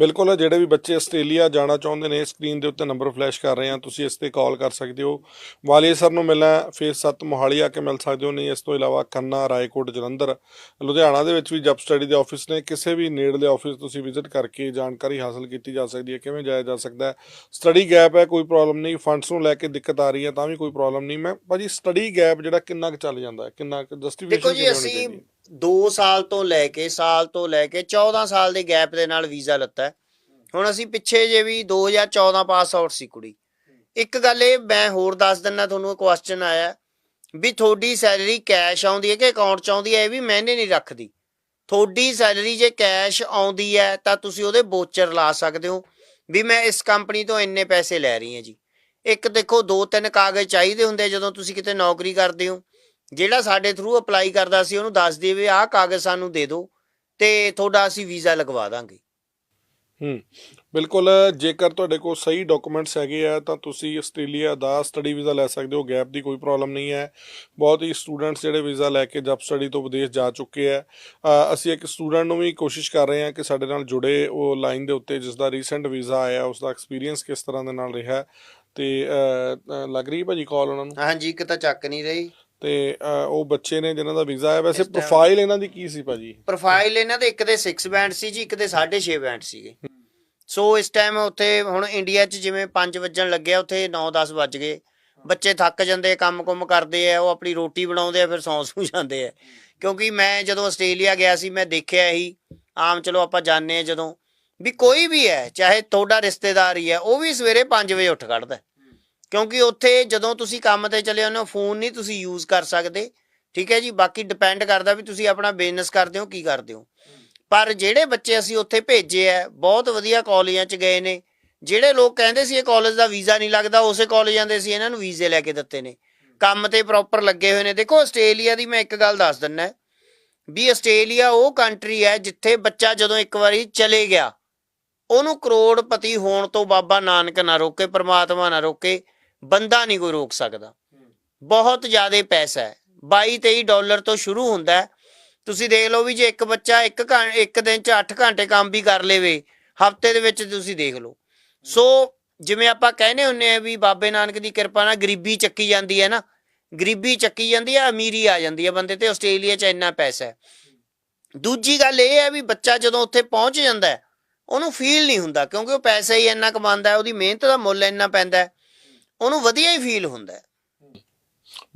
ਬਿਲਕੁਲ ਜਿਹੜੇ ਵੀ ਬੱਚੇ ਆਸਟ੍ਰੇਲੀਆ ਜਾਣਾ ਚਾਹੁੰਦੇ ਨੇ ਸਕਰੀਨ ਦੇ ਉੱਤੇ ਨੰਬਰ ਫਲੈਸ਼ ਕਰ ਰਹੇ ਆ ਤੁਸੀਂ ਇਸ ਤੇ ਕਾਲ ਕਰ ਸਕਦੇ ਹੋ। ਵਾਲੇ ਸਰ ਨੂੰ ਮਿਲਣਾ ਹੈ, ਫੇਸ 7 ਮੋਹਾਲੀ ਆ ਕੇ ਮਿਲ ਸਕਦੇ ਹੋ ਨਹੀਂ ਇਸ ਤੋਂ ਇਲਾਵਾ ਖੰਨਾ ਰਾਏਕੋਟ ਜਲੰਧਰ। ਲੁਧਿਆਣਾ ਦੇ ਵਿੱਚ ਵੀ ਜਬ ਸਟੱਡੀ ਦੇ ਆਫਿਸ ਨੇ ਕਿਸੇ ਵੀ ਨੇੜਲੇ ਆਫਿਸ ਤੁਸੀਂ ਵਿਜ਼ਿਟ ਕਰਕੇ ਜਾਣਕਾਰੀ ਹਾਸਲ ਕੀਤੀ ਜਾ ਸਕਦੀ ਹੈ ਕਿਵੇਂ ਜਾਇਆ ਜਾ ਸਕਦਾ ਹੈ। ਸਟੱਡੀ ਗੈਪ ਹੈ ਕੋਈ ਪ੍ਰੋਬਲਮ ਨਹੀਂ ਫੰਡਸ ਨੂੰ ਲੈ ਕੇ ਦਿੱਕਤ ਆ ਰਹੀ ਹੈ ਤਾਂ ਵੀ ਕੋਈ ਪ੍ਰੋਬਲਮ ਨਹੀਂ। ਮੈਂ ਭਾਜੀ ਸਟੱਡੀ ਗੈਪ ਜਿਹੜਾ ਕਿੰਨਾ ਕੁ ਚੱਲ ਜਾਂਦਾ ਹੈ ਕਿੰਨਾ ਕੁ ਦੇਖੋ ਜਸਟੀਫਿਕੇਸ਼ਨ ਜੀ ਅਸੀਂ 2 ਸਾਲ ਤੋਂ ਲੈ ਕੇ ਸਾਲ ਤੋਂ ਲੈ ਕੇ 14 ਸਾਲ ਦੇ ਗੈਪ ਦੇ ਨਾਲ ਵੀਜ਼ਾ ਲੱਤਾ ਹੈ। ਹੁਣ ਅਸੀਂ ਪਿੱਛੇ ਜੇ ਵੀ 2014 ਪਾਸ ਆਊਟ ਸੀ ਕੁੜੀ। ਇੱਕ ਗੱਲ ਇਹ ਮੈਂ ਹੋਰ ਦੱਸ ਦਿੰਨਾ ਤੁਹਾਨੂੰ ਕੁਐਸਚਨ ਆਇਆ ਵੀ ਤੁਹਾਡੀ ਸੈਲਰੀ ਕੈਸ਼ ਆਉਂਦੀ ਹੈ ਕਿ ਅਕਾਊਂਟ 'ਚ ਆਉਂਦੀ ਹੈ? ਇਹ ਵੀ ਮੈਨੇ ਨਹੀਂ ਰੱਖਦੀ। ਤੁਹਾਡੀ ਸੈਲਰੀ ਜੇ ਕੈਸ਼ ਆਉਂਦੀ ਹੈ ਤਾਂ ਤੁਸੀਂ ਉਹਦੇ ਵੋਚਰ ਲਾ ਸਕਦੇ ਹੋ ਵੀ ਮੈਂ ਇਸ ਕੰਪਨੀ ਤੋਂ ਇੰਨੇ ਪੈਸੇ ਲੈ ਰਹੀ ਹਾਂ ਜੀ। ਇੱਕ ਦੇਖੋ, ਦੋ ਤਿੰਨ ਕਾਗਜ਼ ਚਾਹੀਦੇ ਹੁੰਦੇ ਜਦੋਂ ਤੁਸੀਂ ਕਿਤੇ ਨੌਕਰੀ ਕਰਦੇ ਹੋ। ਜਿਹੜਾ ਸਾਡੇ ਥਰੂ ਅਪਲਾਈ ਕਰਦਾ ਸੀ, ਉਹਨੂੰ ਦੱਸ ਦਈਏ ਆਹ ਕਾਗਜ਼ ਸਾਨੂੰ ਦੇ ਦਿਓ ਤੇ ਤੁਹਾਡਾ ਅਸੀਂ ਵੀਜ਼ਾ ਲਗਵਾ ਦਾਂਗੇ। ਹੂੰ, ਬਿਲਕੁਲ, ਜੇਕਰ ਤੁਹਾਡੇ ਕੋਲ ਸਹੀ ਡਾਕੂਮੈਂਟਸ ਹੈਗੇ ਆ, ਤਾਂ ਤੁਸੀਂ ਆਸਟ੍ਰੇਲੀਆ ਦਾ ਸਟੱਡੀ ਵੀਜ਼ਾ ਲੈ ਸਕਦੇ ਹੋ ਗੈਪ ਦੀ ਕੋਈ ਪ੍ਰੋਬਲਮ ਨਹੀਂ ਹੈ। ਬਹੁਤ ਹੀ ਸਟੂਡੈਂਟਸ ਜਿਹੜੇ ਵੀਜ਼ਾ ਲੈ ਕੇ ਜਬ ਸਟੱਡੀ ਤੋਂ ਵਿਦੇਸ਼ ਜਾ ਚੁੱਕੇ ਆ। ਅਸੀਂ ਇੱਕ ਸਟੂਡੈਂਟ ਨੂੰ ਵੀ ਕੋਸ਼ਿਸ਼ ਕਰ ਰਹੇ ਹਾਂ ਕਿ ਸਾਡੇ ਨਾਲ ਜੁੜੇ ਉਹ ਲਾਈਨ ਦੇ ਉੱਤੇ ਜਿਸ ਦਾ ਰੀਸੈਂਟ ਵੀਜ਼ਾ ਆਇਆ ਉਸ ਦਾ ਐਕਸਪੀਰੀਅੰਸ ਕਿਸ ਤਰ੍ਹਾਂ ਦੇ ਨਾਲ ਰਿਹਾ। ਤੇ ਲੱਗ ਰਹੀ ਹੈ ਭਾਜੀ ਕਾਲ ਉਹਨਾਂ ਨੂੰ? ਹਾਂਜੀ ਇੱਕ ਤਾਂ ਚੱਕ ਨਹੀਂ ਰਹੀ। ਤੇ ਉਹ ਬੱਚੇ ਨੇ ਜਿਨ੍ਹਾਂ ਦਾ ਵੀਜ਼ਾ ਆਇਆ ਵੈਸੇ ਪ੍ਰੋਫਾਈਲ ਇਹਨਾਂ ਦੀ ਕੀ ਸੀ ਭਾਜੀ? ਪ੍ਰੋਫਾਈਲ ਇਹਨਾਂ ਦੇ ਇੱਕ ਦੇ 6 ਬੈਂਡ ਸੀ ਜੀ ਇੱਕ ਦੇ 6.5 ਬੈਂਡ ਸੀਗੇ। ਸੋ ਇਸ ਟਾਈਮ ਉੱਥੇ ਹੁਣ ਇੰਡੀਆ 'ਚ ਜਿਵੇਂ 5 ਵੱਜਣ ਲੱਗਿਆ ਉੱਥੇ 9-10 ਵੱਜ ਗਏ। ਬੱਚੇ ਥੱਕ ਜਾਂਦੇ ਕੰਮ-ਕੁਮ ਕਰਦੇ ਆ ਉਹ ਆਪਣੀ ਰੋਟੀ ਬਣਾਉਂਦੇ ਆ ਫਿਰ ਸੌਂ ਸੂ ਜਾਂਦੇ ਆ। ਕਿਉਂਕਿ ਮੈਂ ਜਦੋਂ ਆਸਟ੍ਰੇਲੀਆ ਗਿਆ ਸੀ ਮੈਂ ਦੇਖਿਆ ਹੀ ਆਮ ਚਲੋ ਆਪਾਂ ਜਾਣਦੇ ਆ ਜਦੋਂ। ਵੀ ਕੋਈ ਵੀ ਹੈ, ਚਾਹੇ ਤੁਹਾਡਾ ਰਿਸ਼ਤੇਦਾਰ ਹੀ ਹੈ, ਉਹ ਵੀ ਸਵੇਰੇ 5 ਵਜੇ ਉੱਠ ਖੜਦਾ ਕਿਉਂਕਿ ਉੱਥੇ ਜਦੋਂ ਤੁਸੀਂ ਕੰਮ ਤੇ ਚਲੇ ਜਾਂਦੇ ਹੋ, ਫੋਨ ਨਹੀਂ ਤੁਸੀਂ ਯੂਜ਼ ਕਰ ਸਕਦੇ। ਠੀਕ ਹੈ ਜੀ, ਬਾਕੀ ਡਿਪੈਂਡ ਕਰਦਾ ਵੀ ਤੁਸੀਂ ਆਪਣਾ ਬਿਜ਼ਨਸ ਕਰਦੇ ਹੋ, ਕੀ ਕਰਦੇ ਹੋ। ਪਰ ਜਿਹੜੇ ਬੱਚੇ ਅਸੀਂ ਉੱਥੇ ਭੇਜੇ ਆ ਬਹੁਤ ਵਧੀਆ ਕਾਲਜਾਂ 'ਚ ਗਏ ਨੇ। ਜਿਹੜੇ ਲੋਕ ਕਹਿੰਦੇ ਸੀ ਇਹ ਕਾਲਜ ਦਾ ਵੀਜ਼ਾ ਨਹੀਂ ਲੱਗਦਾ, ਉਸੇ ਕਾਲਜਾਂ ਦੇ ਸੀ ਇਹਨਾਂ ਨੂੰ ਵੀਜ਼ੇ ਲੈ ਕੇ ਦਿੱਤੇ ਨੇ। ਕੰਮ ਤੇ ਪ੍ਰੋਪਰ ਲੱਗੇ ਹੋਏ ਨੇ। ਦੇਖੋ, ਆਸਟ੍ਰੇਲੀਆ ਦੀ ਮੈਂ ਇੱਕ ਗੱਲ ਦੱਸ ਦਿੰਨਾ ਵੀ ਆਸਟ੍ਰੇਲੀਆ ਉਹ ਕੰਟਰੀ ਹੈ ਜਿੱਥੇ ਬੱਚਾ ਜਦੋਂ ਇੱਕ ਵਾਰੀ ਚਲੇ ਗਿਆ ਉਹਨੂੰ ਕਰੋੜਪਤੀ ਹੋਣ ਤੋਂ ਬਾਬਾ ਨਾਨਕ ਨਾ ਰੋਕੇ, ਪ੍ਰਮਾਤਮਾ ਨਾ ਰੋਕੇ, ਬੰਦਾ ਨਹੀਂ ਕੋਈ ਰੋਕ ਸਕਦਾ। ਬਹੁਤ ਜ਼ਿਆਦਾ ਪੈਸਾ ਹੈ। 22 23 ਡਾਲਰ ਤੋਂ ਸ਼ੁਰੂ ਹੁੰਦਾ ਹੈ। ਤੁਸੀਂ ਦੇਖ ਲਓ ਵੀ ਜੇ ਇੱਕ ਬੱਚਾ ਇੱਕ ਇੱਕ ਦਿਨ ਚ 8 ਘੰਟੇ ਕੰਮ ਵੀ ਕਰ ਲੇਵੇ, ਹਫ਼ਤੇ ਦੇ ਵਿੱਚ ਤੁਸੀਂ ਦੇਖ ਲਓ। ਸੋ ਜਿਵੇਂ ਆਪਾਂ ਕਹਿੰਦੇ ਹੁੰਨੇ ਆ ਵੀ ਬਾਬੇ ਨਾਨਕ ਦੀ ਕਿਰਪਾ ਨਾਲ ਗਰੀਬੀ ਚੱਕੀ ਜਾਂਦੀ ਹੈ ਨਾ, ਗਰੀਬੀ ਚੱਕੀ ਜਾਂਦੀ ਹੈ, ਅਮੀਰੀ ਆ ਜਾਂਦੀ ਹੈ ਬੰਦੇ ਤੇ, ਆਸਟ੍ਰੇਲੀਆ 'ਚ ਇੰਨਾ ਪੈਸਾ ਹੈ। ਦੂਜੀ ਗੱਲ ਇਹ ਹੈ ਵੀ ਬੱਚਾ ਜਦੋਂ ਉੱਥੇ ਪਹੁੰਚ ਜਾਂਦਾ ਹੈ ਉਹਨੂੰ ਫੀਲ ਨਹੀਂ ਹੁੰਦਾ, ਕਿਉਂਕਿ ਉਹ ਪੈਸਾ ਹੀ ਇੰਨਾ ਕਮਾਉਂਦਾ ਹੈ, ਉਹਦੀ ਮਿਹਨਤ ਦਾ ਮੁੱਲ ਇੰਨਾ ਪੈਂਦਾ ਹੈ। ਉਹਨੂੰ ਵਧੀਆ ਹੀ ਫੀਲ ਹੁੰਦਾ ਹੈ।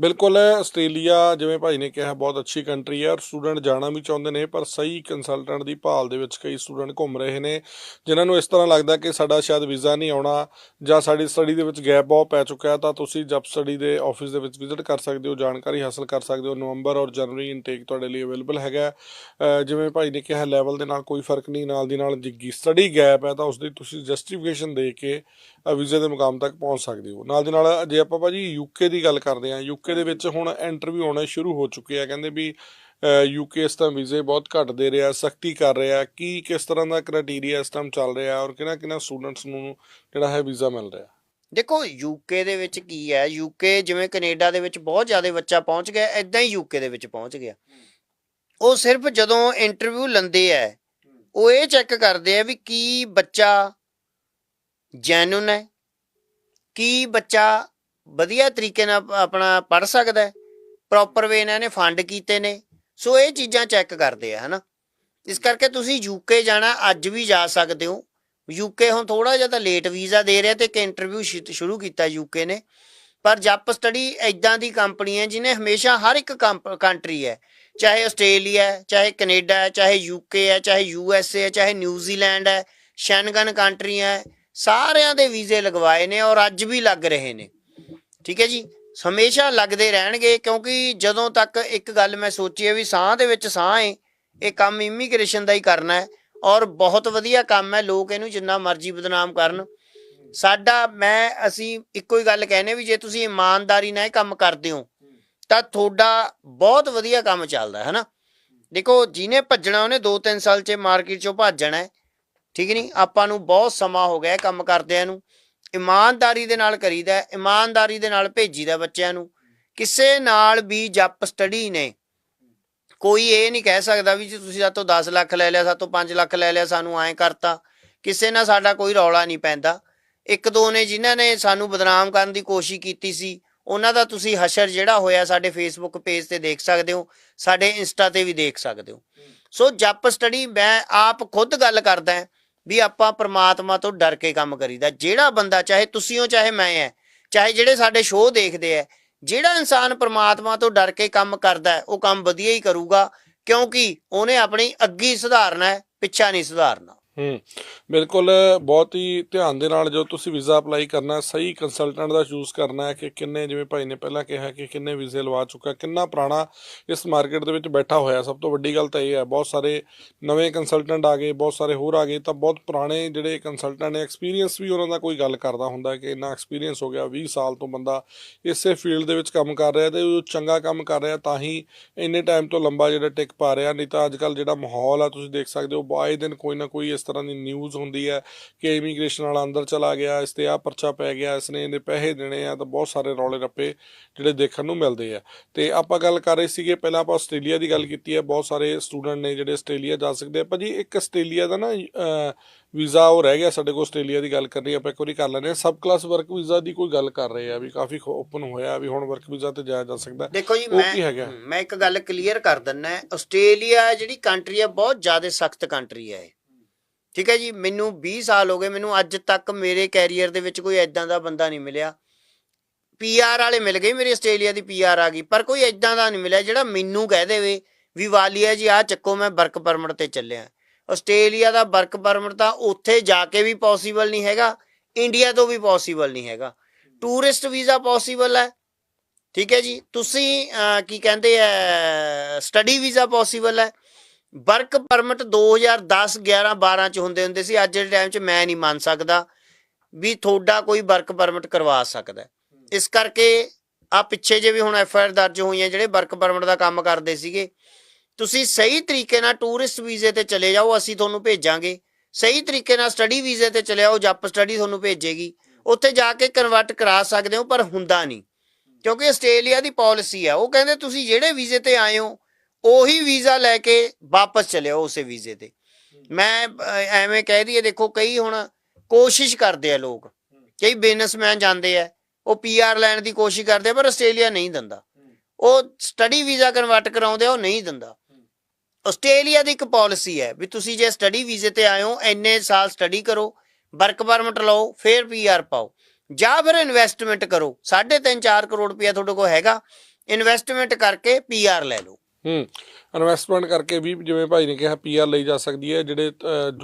ਬਿਲਕੁਲ, ਆਸਟ੍ਰੇਲੀਆ ਜਿਵੇਂ ਭਾਈ ਨੇ ਕਿਹਾ, ਬਹੁਤ ਅੱਛੀ ਕੰਟਰੀ ਹੈ ਔਰ ਸਟੂਡੈਂਟ ਜਾਣਾ ਵੀ ਚਾਹੁੰਦੇ ਨੇ, ਪਰ ਸਹੀ ਕੰਸਲਟੈਂਟ ਦੀ ਭਾਲ ਦੇ ਵਿੱਚ ਕਈ ਸਟੂਡੈਂਟ ਘੁੰਮ ਰਹੇ ਨੇ, ਜਿਨ੍ਹਾਂ ਨੂੰ ਇਸ ਤਰ੍ਹਾਂ ਲੱਗਦਾ ਕਿ ਸਾਡਾ ਸ਼ਾਇਦ ਵੀਜ਼ਾ ਨਹੀਂ ਆਉਣਾ ਜਾਂ ਸਾਡੀ ਸਟੱਡੀ ਦੇ ਵਿੱਚ ਗੈਪ ਬਹੁਤ ਪੈ ਚੁੱਕਾ ਹੈ, ਤਾਂ ਤੁਸੀਂ ਜਬ ਸਟੱਡੀ ਦੇ ਆਫਿਸ ਦੇ ਵਿੱਚ ਵਿਜ਼ਿਟ ਕਰ ਸਕਦੇ ਹੋ, ਜਾਣਕਾਰੀ ਹਾਸਲ ਕਰ ਸਕਦੇ ਹੋ, ਨਵੰਬਰ ਔਰ ਜਨਵਰੀ ਇਨਟੇਕ ਤੁਹਾਡੇ ਲਈ ਅਵੇਲੇਬਲ ਹੈਗਾ ਹੈ। ਅਹ ਜਿਵੇਂ ਭਾਈ ਨੇ ਕਿਹਾ ਲੈਵਲ ਦੇ ਨਾਲ ਕੋਈ ਫ਼ਰਕ ਨਹੀਂ, ਨਾਲ ਦੀ ਨਾਲ ਜਿੱਗੀ ਸਟੱਡੀ ਗੈਪ ਹੈ, ਤਾਂ ਉਸ ਦੀ ਤੁਸੀਂ ਜਸਟੀਫਿਕੇਸ਼ਨ ਦੇ ਕੇ ਵੀਜ਼ੇ ਦੇ ਮੁਕਾਮ ਤੱਕ ਪਹੁੰਚ ਸਕਦੇ ਹੋ ਨਾਲ ਦੀ ਨਾਲ ਜੇ ਆਪਾਂ ਭਾਜੀ ਯੂਕੇ ਦੀ ਗੱਲ ਕਰਦੇ ਹਾਂ ਯੂਕੇ ਦੇ ਵਿੱਚ ਹੁਣ ਇੰਟਰਵਿਊ ਹੋਣੇ ਸ਼ੁਰੂ ਹੋ ਚੁੱਕੇ ਆ। ਕਹਿੰਦੇ ਵੀ ਯੂਕੇ ਇਸ ਟਾਈਮ ਵੀਜ਼ੇ ਬਹੁਤ ਘੱਟ ਦੇ ਰਿਹਾ, ਸਖਤੀ ਕਰ ਰਿਹਾ। ਕੀ, ਕਿਸ ਤਰ੍ਹਾਂ ਦਾ ਕ੍ਰਾਈਟੇਰੀਆ ਇਸ ਟਾਈਮ ਚੱਲ ਰਿਹਾ ਔਰ ਕਿਹਨਾਂ ਕਿਹਨਾਂ ਸਟੂਡੈਂਟਸ ਨੂੰ ਜਿਹੜਾ ਹੈ ਵੀਜ਼ਾ ਮਿਲ ਰਿਹਾ? ਦੇਖੋ ਯੂਕੇ ਦੇ ਵਿੱਚ ਕੀ ਹੈ? ਯੂਕੇ ਜਿਵੇਂ ਕੈਨੇਡਾ ਦੇ ਵਿੱਚ ਬਹੁਤ ਜ਼ਿਆਦਾ ਬੱਚਾ ਪਹੁੰਚ ਗਿਆ ਐਦਾਂ ਹੀ ਯੂਕੇ ਦੇ ਵਿੱਚ ਪਹੁੰਚ ਗਿਆ। ਉਹ ਸਿਰਫ ਜਦੋਂ ਇੰਟਰਵਿਊ ਲੈਂਦੇ ਆ, ਉਹ ਇਹ ਚੈੱਕ ਕਰਦੇ ਆ ਵੀ ਕੀ ਬੱਚਾ ਜੈਨੂਨ ਹੈ, ਕੀ ਬੱਚਾ ਵਧੀਆ ਤਰੀਕੇ ਨਾਲ ਆਪਣਾ ਪੜ ਸਕਦਾ ਹੈ। ਪ੍ਰੋਪਰ ਵੇ ਇਹਨਾਂ ਨੇ ਫੰਡ ਕੀਤੇ ਨੇ। ਸੋ ਇਹ ਚੀਜ਼ਾਂ ਚੈੱਕ ਕਰਦੇ ਆ, ਹਨਾ। ਇਸ ਕਰਕੇ ਤੁਸੀਂ ਯੂਕੇ ਜਾਣਾ, ਅੱਜ ਵੀ ਜਾ ਸਕਦੇ ਹੋ। ਯੂਕੇ ਹੁਣ ਥੋੜਾ ਜਿਹਾ ਤਾਂ ਲੇਟ ਵੀਜ਼ਾ ਦੇ ਰਿਹਾ ਤੇ ਇੱਕ ਇੰਟਰਵਿਊ ਸ਼ੁਰੂ ਕੀਤਾ ਯੂਕੇ ਨੇ। ਪਰ ਜੱਪ ਸਟੱਡੀ ਐਦਾਂ ਦੀ ਕੰਪਨੀ ਹੈ ਜਿਹਨੇ ਹਮੇਸ਼ਾ ਹਰ ਇੱਕ ਕੰਟਰੀ ਹੈ। ਚਾਹੇ ਆਸਟ੍ਰੇਲੀਆ ਹੈ, ਚਾਹੇ ਕੈਨੇਡਾ ਹੈ, ਚਾਹੇ ਯੂਕੇ ਹੈ, ਚਾਹੇ ਯੂਐਸਏ ਹੈ, ਚਾਹੇ ਨਿਊਜ਼ੀਲੈਂਡ ਹੈ ਸ਼ੈਨਗਨ ਕੰਟਰੀਆਂ ਹੈ। ਸਾਰਿਆਂ ਦੇ ਵੀਜ਼ੇ ਲਗਵਾਏ ਨੇ ਔਰ ਅੱਜ ਵੀ ਲੱਗ ਰਹੇ ਨੇ। ਠੀਕ ਹੈ ਜੀ? ਹਮੇਸ਼ਾ ਲੱਗਦੇ ਰਹਿਣਗੇ ਕਿਉਂਕਿ ਜਦੋਂ ਤੱਕ ਇੱਕ ਗੱਲ ਮੈਂ ਸੋਚੀ ਹੈ ਵੀ ਸਾਹ ਦੇ ਵਿੱਚ ਸਾਹ ਹੈ ਇਹ ਕੰਮ ਇਮੀਗ੍ਰੇਸ਼ਨ ਦਾ ਹੀ ਕਰਨਾ ਹੈ ਔਰ ਬਹੁਤ ਵਧੀਆ ਕੰਮ ਹੈ ਲੋਕ ਇਹਨੂੰ ਜਿੰਨਾ ਮਰਜ਼ੀ ਬਦਨਾਮ ਕਰਨ। ਸਾਡਾ, ਮੈਂ, ਅਸੀਂ ਇੱਕੋ ਹੀ ਗੱਲ ਕਹਿੰਦੇ ਵੀ ਜੇ ਤੁਸੀਂ ਇਮਾਨਦਾਰੀ ਨਾਲ ਇਹ ਕੰਮ ਕਰਦੇ ਹੋ, ਤਾਂ ਤੁਹਾਡਾ ਬਹੁਤ ਵਧੀਆ ਕੰਮ ਚੱਲਦਾ ਹੈ ਨਾ ਦੇਖੋ, ਜਿਹਨੇ ਭੱਜਣਾ ਉਹਨੇ 2-3 ਸਾਲ 'ਚ ਮਾਰਕੀਟ 'ਚੋਂ ਭੱਜ ਜਾਣਾ ਹੈ। ਠੀਕ ਨਹੀਂ ਆਪਾਂ ਨੂੰ ਬਹੁਤ ਸਮਾਂ ਹੋ ਗਿਆ ਕੰਮ ਕਰਦਿਆਂ ਨੂੰ। ਇਮਾਨਦਾਰੀ ਦੇ ਨਾਲ ਕਰੀਦਾ ਇਮਾਨਦਾਰੀ ਦੇ ਨਾਲ ਭੇਜੀਦਾ ਬੱਚਿਆਂ ਨੂੰ। ਕਿਸੇ ਨਾਲ ਵੀ ਜੱਪ ਸਟੱਡੀ ਨੇ, ਕੋਈ ਇਹ ਨਹੀਂ ਕਹਿ ਸਕਦਾ ਵੀ ਜੀ ਤੁਸੀਂ ਸਾਤੋਂ 10 ਲੱਖ ਲੈ ਲਿਆ, ਸਾਤੋਂ 5 ਲੱਖ ਲੈ ਲਿਆ, ਸਾਨੂੰ ਐਂ ਕਰਤਾ। ਕਿਸੇ ਨਾਲ ਸਾਡਾ ਕੋਈ ਰੌਲਾ ਨਹੀਂ ਪੈਂਦਾ। ਇੱਕ ਦੋ ਨੇ ਜਿਨ੍ਹਾਂ ਨੇ ਸਾਨੂੰ ਬਦਨਾਮ ਕਰਨ ਦੀ ਕੋਸ਼ਿਸ਼ ਕੀਤੀ ਸੀ, ਉਹਨਾਂ ਦਾ ਤੁਸੀਂ ਹਸ਼ਰ ਜਿਹੜਾ ਹੋਇਆ ਸਾਡੇ ਫੇਸਬੁੱਕ ਪੇਜ ਤੇ ਦੇਖ ਸਕਦੇ ਹੋ, ਸਾਡੇ ਇੰਸਟਾ ਤੇ ਵੀ ਦੇਖ ਸਕਦੇ ਹੋ। ਸੋ ਜੱਪ ਸਟੱਡੀ ਮੈਂ ਆਪ ਖੁਦ ਗੱਲ ਕਰਦਾ ਹਾਂ ਵੀ ਆਪਾਂ ਪ੍ਰਮਾਤਮਾ ਤੋਂ ਡਰ ਕੇ ਕੰਮ ਕਰੀਦਾ। ਜਿਹੜਾ ਬੰਦਾ, ਚਾਹੇ ਤੁਸੀਂ ਹੋ, ਚਾਹੇ ਮੈਂ ਹੈ, ਚਾਹੇ ਜਿਹੜੇ ਸਾਡੇ ਸ਼ੋਅ ਦੇਖਦੇ ਆ, ਜਿਹੜਾ ਇਨਸਾਨ ਪ੍ਰਮਾਤਮਾ ਤੋਂ ਡਰ ਕੇ ਕੰਮ ਕਰਦਾ ਉਹ ਕੰਮ ਵਧੀਆ ਹੀ ਕਰੂਗਾ, ਕਿਉਂਕਿ ਉਹਨੇ ਆਪਣੀ ਅੱਗੀ ਸੁਧਾਰਨਾ ਹੈ, ਪਿੱਛਾ ਨਹੀਂ ਸੁਧਾਰਨਾ। ਹੂੰ। ਬਿਲਕੁਲ, ਬਹੁਤ ਹੀ ਧਿਆਨ ਦੇ ਨਾਲ ਜੋ ਤੁਸੀਂ ਵੀਜ਼ਾ ਅਪਲਾਈ ਕਰਨਾ, ਸਹੀ ਕੰਸਲਟੈਂਟ ਦਾ ਚੂਜ਼ ਕਰਨਾ ਹੈ ਕਿ ਕਿੰਨੇ, ਜਿਵੇਂ ਭਾਈ ਨੇ ਪਹਿਲਾਂ ਕਿਹਾ ਕਿ ਕਿੰਨੇ ਵੀਜ਼ੇ ਲਵਾ ਚੁੱਕਾ, ਕਿੰਨਾ ਪੁਰਾਣਾ ਇਸ ਮਾਰਕੀਟ ਦੇ ਵਿੱਚ ਬੈਠਾ ਹੋਇਆ। ਸਭ ਤੋਂ ਵੱਡੀ ਗੱਲ ਤਾਂ ਇਹ ਹੈ, ਬਹੁਤ ਸਾਰੇ ਨਵੇਂ ਕੰਸਲਟੈਂਟ ਆ ਗਏ, ਬਹੁਤ ਸਾਰੇ ਹੋਰ ਆ ਗਏ, ਤਾਂ ਬਹੁਤ ਪੁਰਾਣੇ ਜਿਹੜੇ ਕੰਸਲਟੈਂਟ ਨੇ ਐਕਸਪੀਰੀਅੰਸ ਵੀ ਉਹਨਾਂ ਦਾ ਕੋਈ ਗੱਲ ਕਰਦਾ ਹੁੰਦਾ ਕਿ ਇੰਨਾ ਐਕਸਪੀਰੀਅੰਸ ਹੋ ਗਿਆ 20 ਸਾਲ ਤੋਂ ਬੰਦਾ ਇਸੇ ਫੀਲਡ ਦੇ ਵਿੱਚ ਕੰਮ ਕਰ ਰਿਹਾ ਤੇ ਉਹ ਚੰਗਾ ਕੰਮ ਕਰ ਰਿਹਾ, ਤਾਂ ਹੀ ਇੰਨੇ ਟਾਈਮ ਤੋਂ ਲੰਬਾ ਜਿਹੜਾ ਟਿਕ ਪਾ ਰਿਹਾ, ਨਹੀਂ ਤਾਂ ਅੱਜ ਕੱਲ ਜਿਹੜਾ ਮਾਹੌਲ ਆ, ਤੁਸੀਂ ਦੇਖ ਸਕਦੇ ਹੋ ਬਾਏ ਦਿਨ ਕੋਈ ਨਾ ਕੋਈ ਇਸ ਤਰ੍ਹਾਂ ਦੀ ਨਿਊਜ਼ ਹੁੰਦੀ ਹੈ ਕਿ ਇਮੀਗ੍ਰੇਸ਼ਨ ਵਾਲਾ ਅੰਦਰ ਚਲਾ ਗਿਆ ਇਸ ਤੇ ਆ ਪਰਚਾ ਪੈ ਗਿਆ ਇਸ ਨੇ ਇਹਦੇ ਪੈਸੇ ਦੇਣੇ ਆ ਤਾਂ ਬਹੁਤ ਸਾਰੇ ਰੌਲੇ ਰੱਪੇ ਜਿਹੜੇ ਦੇਖਣ ਨੂੰ ਮਿਲਦੇ ਆ। ਤੇ ਆਪਾਂ ਗੱਲ ਕਰ ਰਹੇ ਸੀਗੇ ਪਹਿਲਾਂ ਆਪਾਂ ਆਸਟ੍ਰੇਲੀਆ ਦੀ ਗੱਲ ਕੀਤੀ ਹੈ ਬਹੁਤ ਸਾਰੇ ਸਟੂਡੈਂਟ ਨੇ ਜਿਹੜੇ ਆਸਟ੍ਰੇਲੀਆ ਜਾ ਸਕਦੇ ਆ। ਭਾਜੀ ਇੱਕ ਆਸਟ੍ਰੇਲੀਆ ਦਾ ਨਾ ਵੀਜ਼ਾ ਉਹ ਰਹਿ ਗਿਆ ਸਾਡੇ ਕੋਲ ਆਸਟ੍ਰੇਲੀਆ ਦੀ ਗੱਲ ਕਰਨੀ ਆਪਾਂ ਇੱਕ ਵਾਰੀ ਕਰ ਲੈਂਦੇ ਆ ਸਬ ਕਲਾਸ ਵਰਕ ਵੀਜ਼ਾ ਦੀ ਕੋਈ ਗੱਲ ਕਰ ਰਹੇ ਆ ਵੀ ਕਾਫੀ ਓਪਨ ਹੋਇਆ ਵੀ ਹੁਣ ਵਰਕ ਵੀਜ਼ਾ ਤੇ ਜਾਇਆ ਜਾ ਸਕਦਾ। ਦੇਖੋ ਜੀ ਮੈਂ ਕੀ ਹੈਗਾ? ਮੈਂ ਇੱਕ ਗੱਲ ਕਲੀਅਰ ਕਰ ਦਿੰਨਾ ਆਸਟ੍ਰੇਲੀਆ ਜਿਹੜੀ ਕੰਟਰੀ ਹੈ ਬਹੁਤ ਜ਼ਿਆਦਾ ਸਖਤ ਕੰਟਰੀ ਹੈ ਇਹ। ਠੀਕ ਹੈ ਜੀ, ਮੈਨੂੰ 20 ਸਾਲ ਹੋ ਗਏ, ਮੈਨੂੰ ਅੱਜ ਤੱਕ ਮੇਰੇ ਕੈਰੀਅਰ ਦੇ ਵਿੱਚ ਕੋਈ ਐਦਾਂ ਦਾ ਬੰਦਾ ਨਹੀਂ ਮਿਲਿਆ। ਪੀਆਰ ਵਾਲੇ ਮਿਲ ਗਏ ਮੇਰੀ ਆਸਟ੍ਰੇਲੀਆ ਦੀ ਪੀਆਰ ਆ ਗਈ, ਪਰ ਕੋਈ ਐਦਾਂ ਦਾ ਨਹੀਂ ਮਿਲਿਆ ਜਿਹੜਾ ਮੈਨੂੰ ਕਹਿ ਦੇਵੇ ਵੀ ਵਾਲੀਆ ਜੀ ਆ ਚੱਕੋ ਮੈਂ ਵਰਕ ਪਰਮਿਟ ਤੇ ਚੱਲਿਆ। ਆਸਟ੍ਰੇਲੀਆ ਦਾ ਵਰਕ ਪਰਮਿਟ ਤਾਂ ਉੱਥੇ ਜਾ ਕੇ ਵੀ ਪੋਸੀਬਲ ਨਹੀਂ ਹੈਗਾ ਇੰਡੀਆ ਤੋਂ ਵੀ ਪੋਸੀਬਲ ਨਹੀਂ ਹੈਗਾ। ਟੂਰਿਸਟ ਵੀਜ਼ਾ ਪੋਸੀਬਲ ਹੈ, ਠੀਕ ਹੈ ਜੀ, ਤੁਸੀਂ ਕੀ ਕਹਿੰਦੇ ਆ ਸਟੱਡੀ ਵੀਜ਼ਾ ਪੋਸੀਬਲ ਹੈ ਵਰਕ ਪਰਮਿਟ 2010 11 12 ਚ ਹੁੰਦੇ ਹੁੰਦੇ ਸੀ। ਅੱਜ ਦੇ ਟਾਈਮ 'ਚ ਮੈਂ ਨਹੀਂ ਮੰਨ ਸਕਦਾ ਵੀ ਤੁਹਾਡਾ ਕੋਈ ਵਰਕ ਪਰਮਿਟ ਕਰਵਾ ਸਕਦਾ। ਇਸ ਕਰਕੇ ਆ ਪਿੱਛੇ ਜੇ ਵੀ ਹੁਣ ਐਫ ਆਰ ਦਰਜ ਹੋਈਆਂ ਜਿਹੜੇ ਵਰਕ ਪਰਮਿਟ ਦਾ ਕੰਮ ਕਰਦੇ ਸੀਗੇ। ਤੁਸੀਂ ਸਹੀ ਤਰੀਕੇ ਨਾਲ ਟੂਰਿਸਟ ਵੀਜ਼ੇ ਤੇ ਚਲੇ ਜਾਓ, ਅਸੀਂ ਤੁਹਾਨੂੰ ਭੇਜਾਂਗੇ। ਸਹੀ ਤਰੀਕੇ ਨਾਲ ਸਟੱਡੀ ਵੀਜ਼ੇ ਤੇ ਚਲੇ ਆਓ, ਜੱਪ ਸਟੱਡੀ ਤੁਹਾਨੂੰ ਭੇਜੇਗੀ। ਉੱਥੇ ਜਾ ਕੇ ਕਨਵਰਟ ਕਰਾ ਸਕਦੇ ਹੋ, ਪਰ ਹੁੰਦਾ ਨਹੀਂ। ਕਿਉਂਕਿ ਆਸਟ੍ਰੇਲੀਆ ਦੀ ਪਾਲਿਸੀ ਆ। ਉਹ ਕਹਿੰਦੇ ਤੁਸੀਂ ਜਿਹੜੇ ਵੀਜ਼ੇ ਤੇ ਆਏ ਹੋ ਉਹੀ ਵੀਜ਼ਾ ਲੈ ਕੇ ਵਾਪਸ ਚਲੇ ਆਓ ਉਸੇ ਵੀਜ਼ੇ ਤੇ। ਮੈਂ ਅਹ, ਐਵੇਂ ਕਹਿ ਦਈਏ ਦੇਖੋ ਕਈ ਹੁਣ ਕੋਸ਼ਿਸ਼ ਕਰਦੇ ਆ ਲੋਕ। ਕਈ ਬਿਜ਼ਨਸਮੈਨ ਜਾਂਦੇ ਆ ਉਹ ਪੀਆਰ ਲੈਣ ਦੀ ਕੋਸ਼ਿਸ਼ ਕਰਦੇ ਪਰ ਆਸਟ੍ਰੇਲੀਆ ਨਹੀਂ ਦਿੰਦਾ। ਉਹ ਸਟੱਡੀ ਵੀਜ਼ਾ ਕਨਵਰਟ ਕਰਾਉਂਦੇ ਉਹ ਨਹੀਂ ਦਿੰਦਾ। ਆਸਟ੍ਰੇਲੀਆ ਦੀ ਇੱਕ ਪਾਲਿਸੀ ਹੈ ਵੀ ਤੁਸੀਂ ਜੇ ਸਟੱਡੀ ਵੀਜ਼ੇ ਤੇ ਆਏ ਹੋ ਇੰਨੇ ਸਾਲ ਸਟੱਡੀ ਕਰੋ ਵਰਕ ਪਰਮਿਟ ਲਓ ਫਿਰ ਪੀਆਰ ਪਾਓ। ਜਾਂ ਫਿਰ ਇਨਵੈਸਟਮੈਂਟ ਕਰੋ 3.5 4 ਕਰੋੜ ਰੁਪਇਆ ਤੁਹਾਡੇ ਕੋਲ ਹੈਗਾ ਇਨਵੈਸਟਮੈਂਟ ਕਰਕੇ ਪੀਆਰ ਲੈ ਲਓ। ਹੂੰ। ਇਨਵੈਸਟਮੈਂਟ ਕਰਕੇ ਵੀ ਜਿਵੇਂ ਭਾਈ ਨੇ ਕਿਹਾ ਪੀਆਰ ਲਈ ਜਾ ਸਕਦੀ ਹੈ, ਜਿਹੜੇ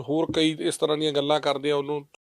ਹੋਰ ਕਈ ਇਸ ਤਰ੍ਹਾਂ ਦੀਆਂ ਗੱਲਾਂ ਕਰਦੇ ਆ, ਉਹਨੂੰ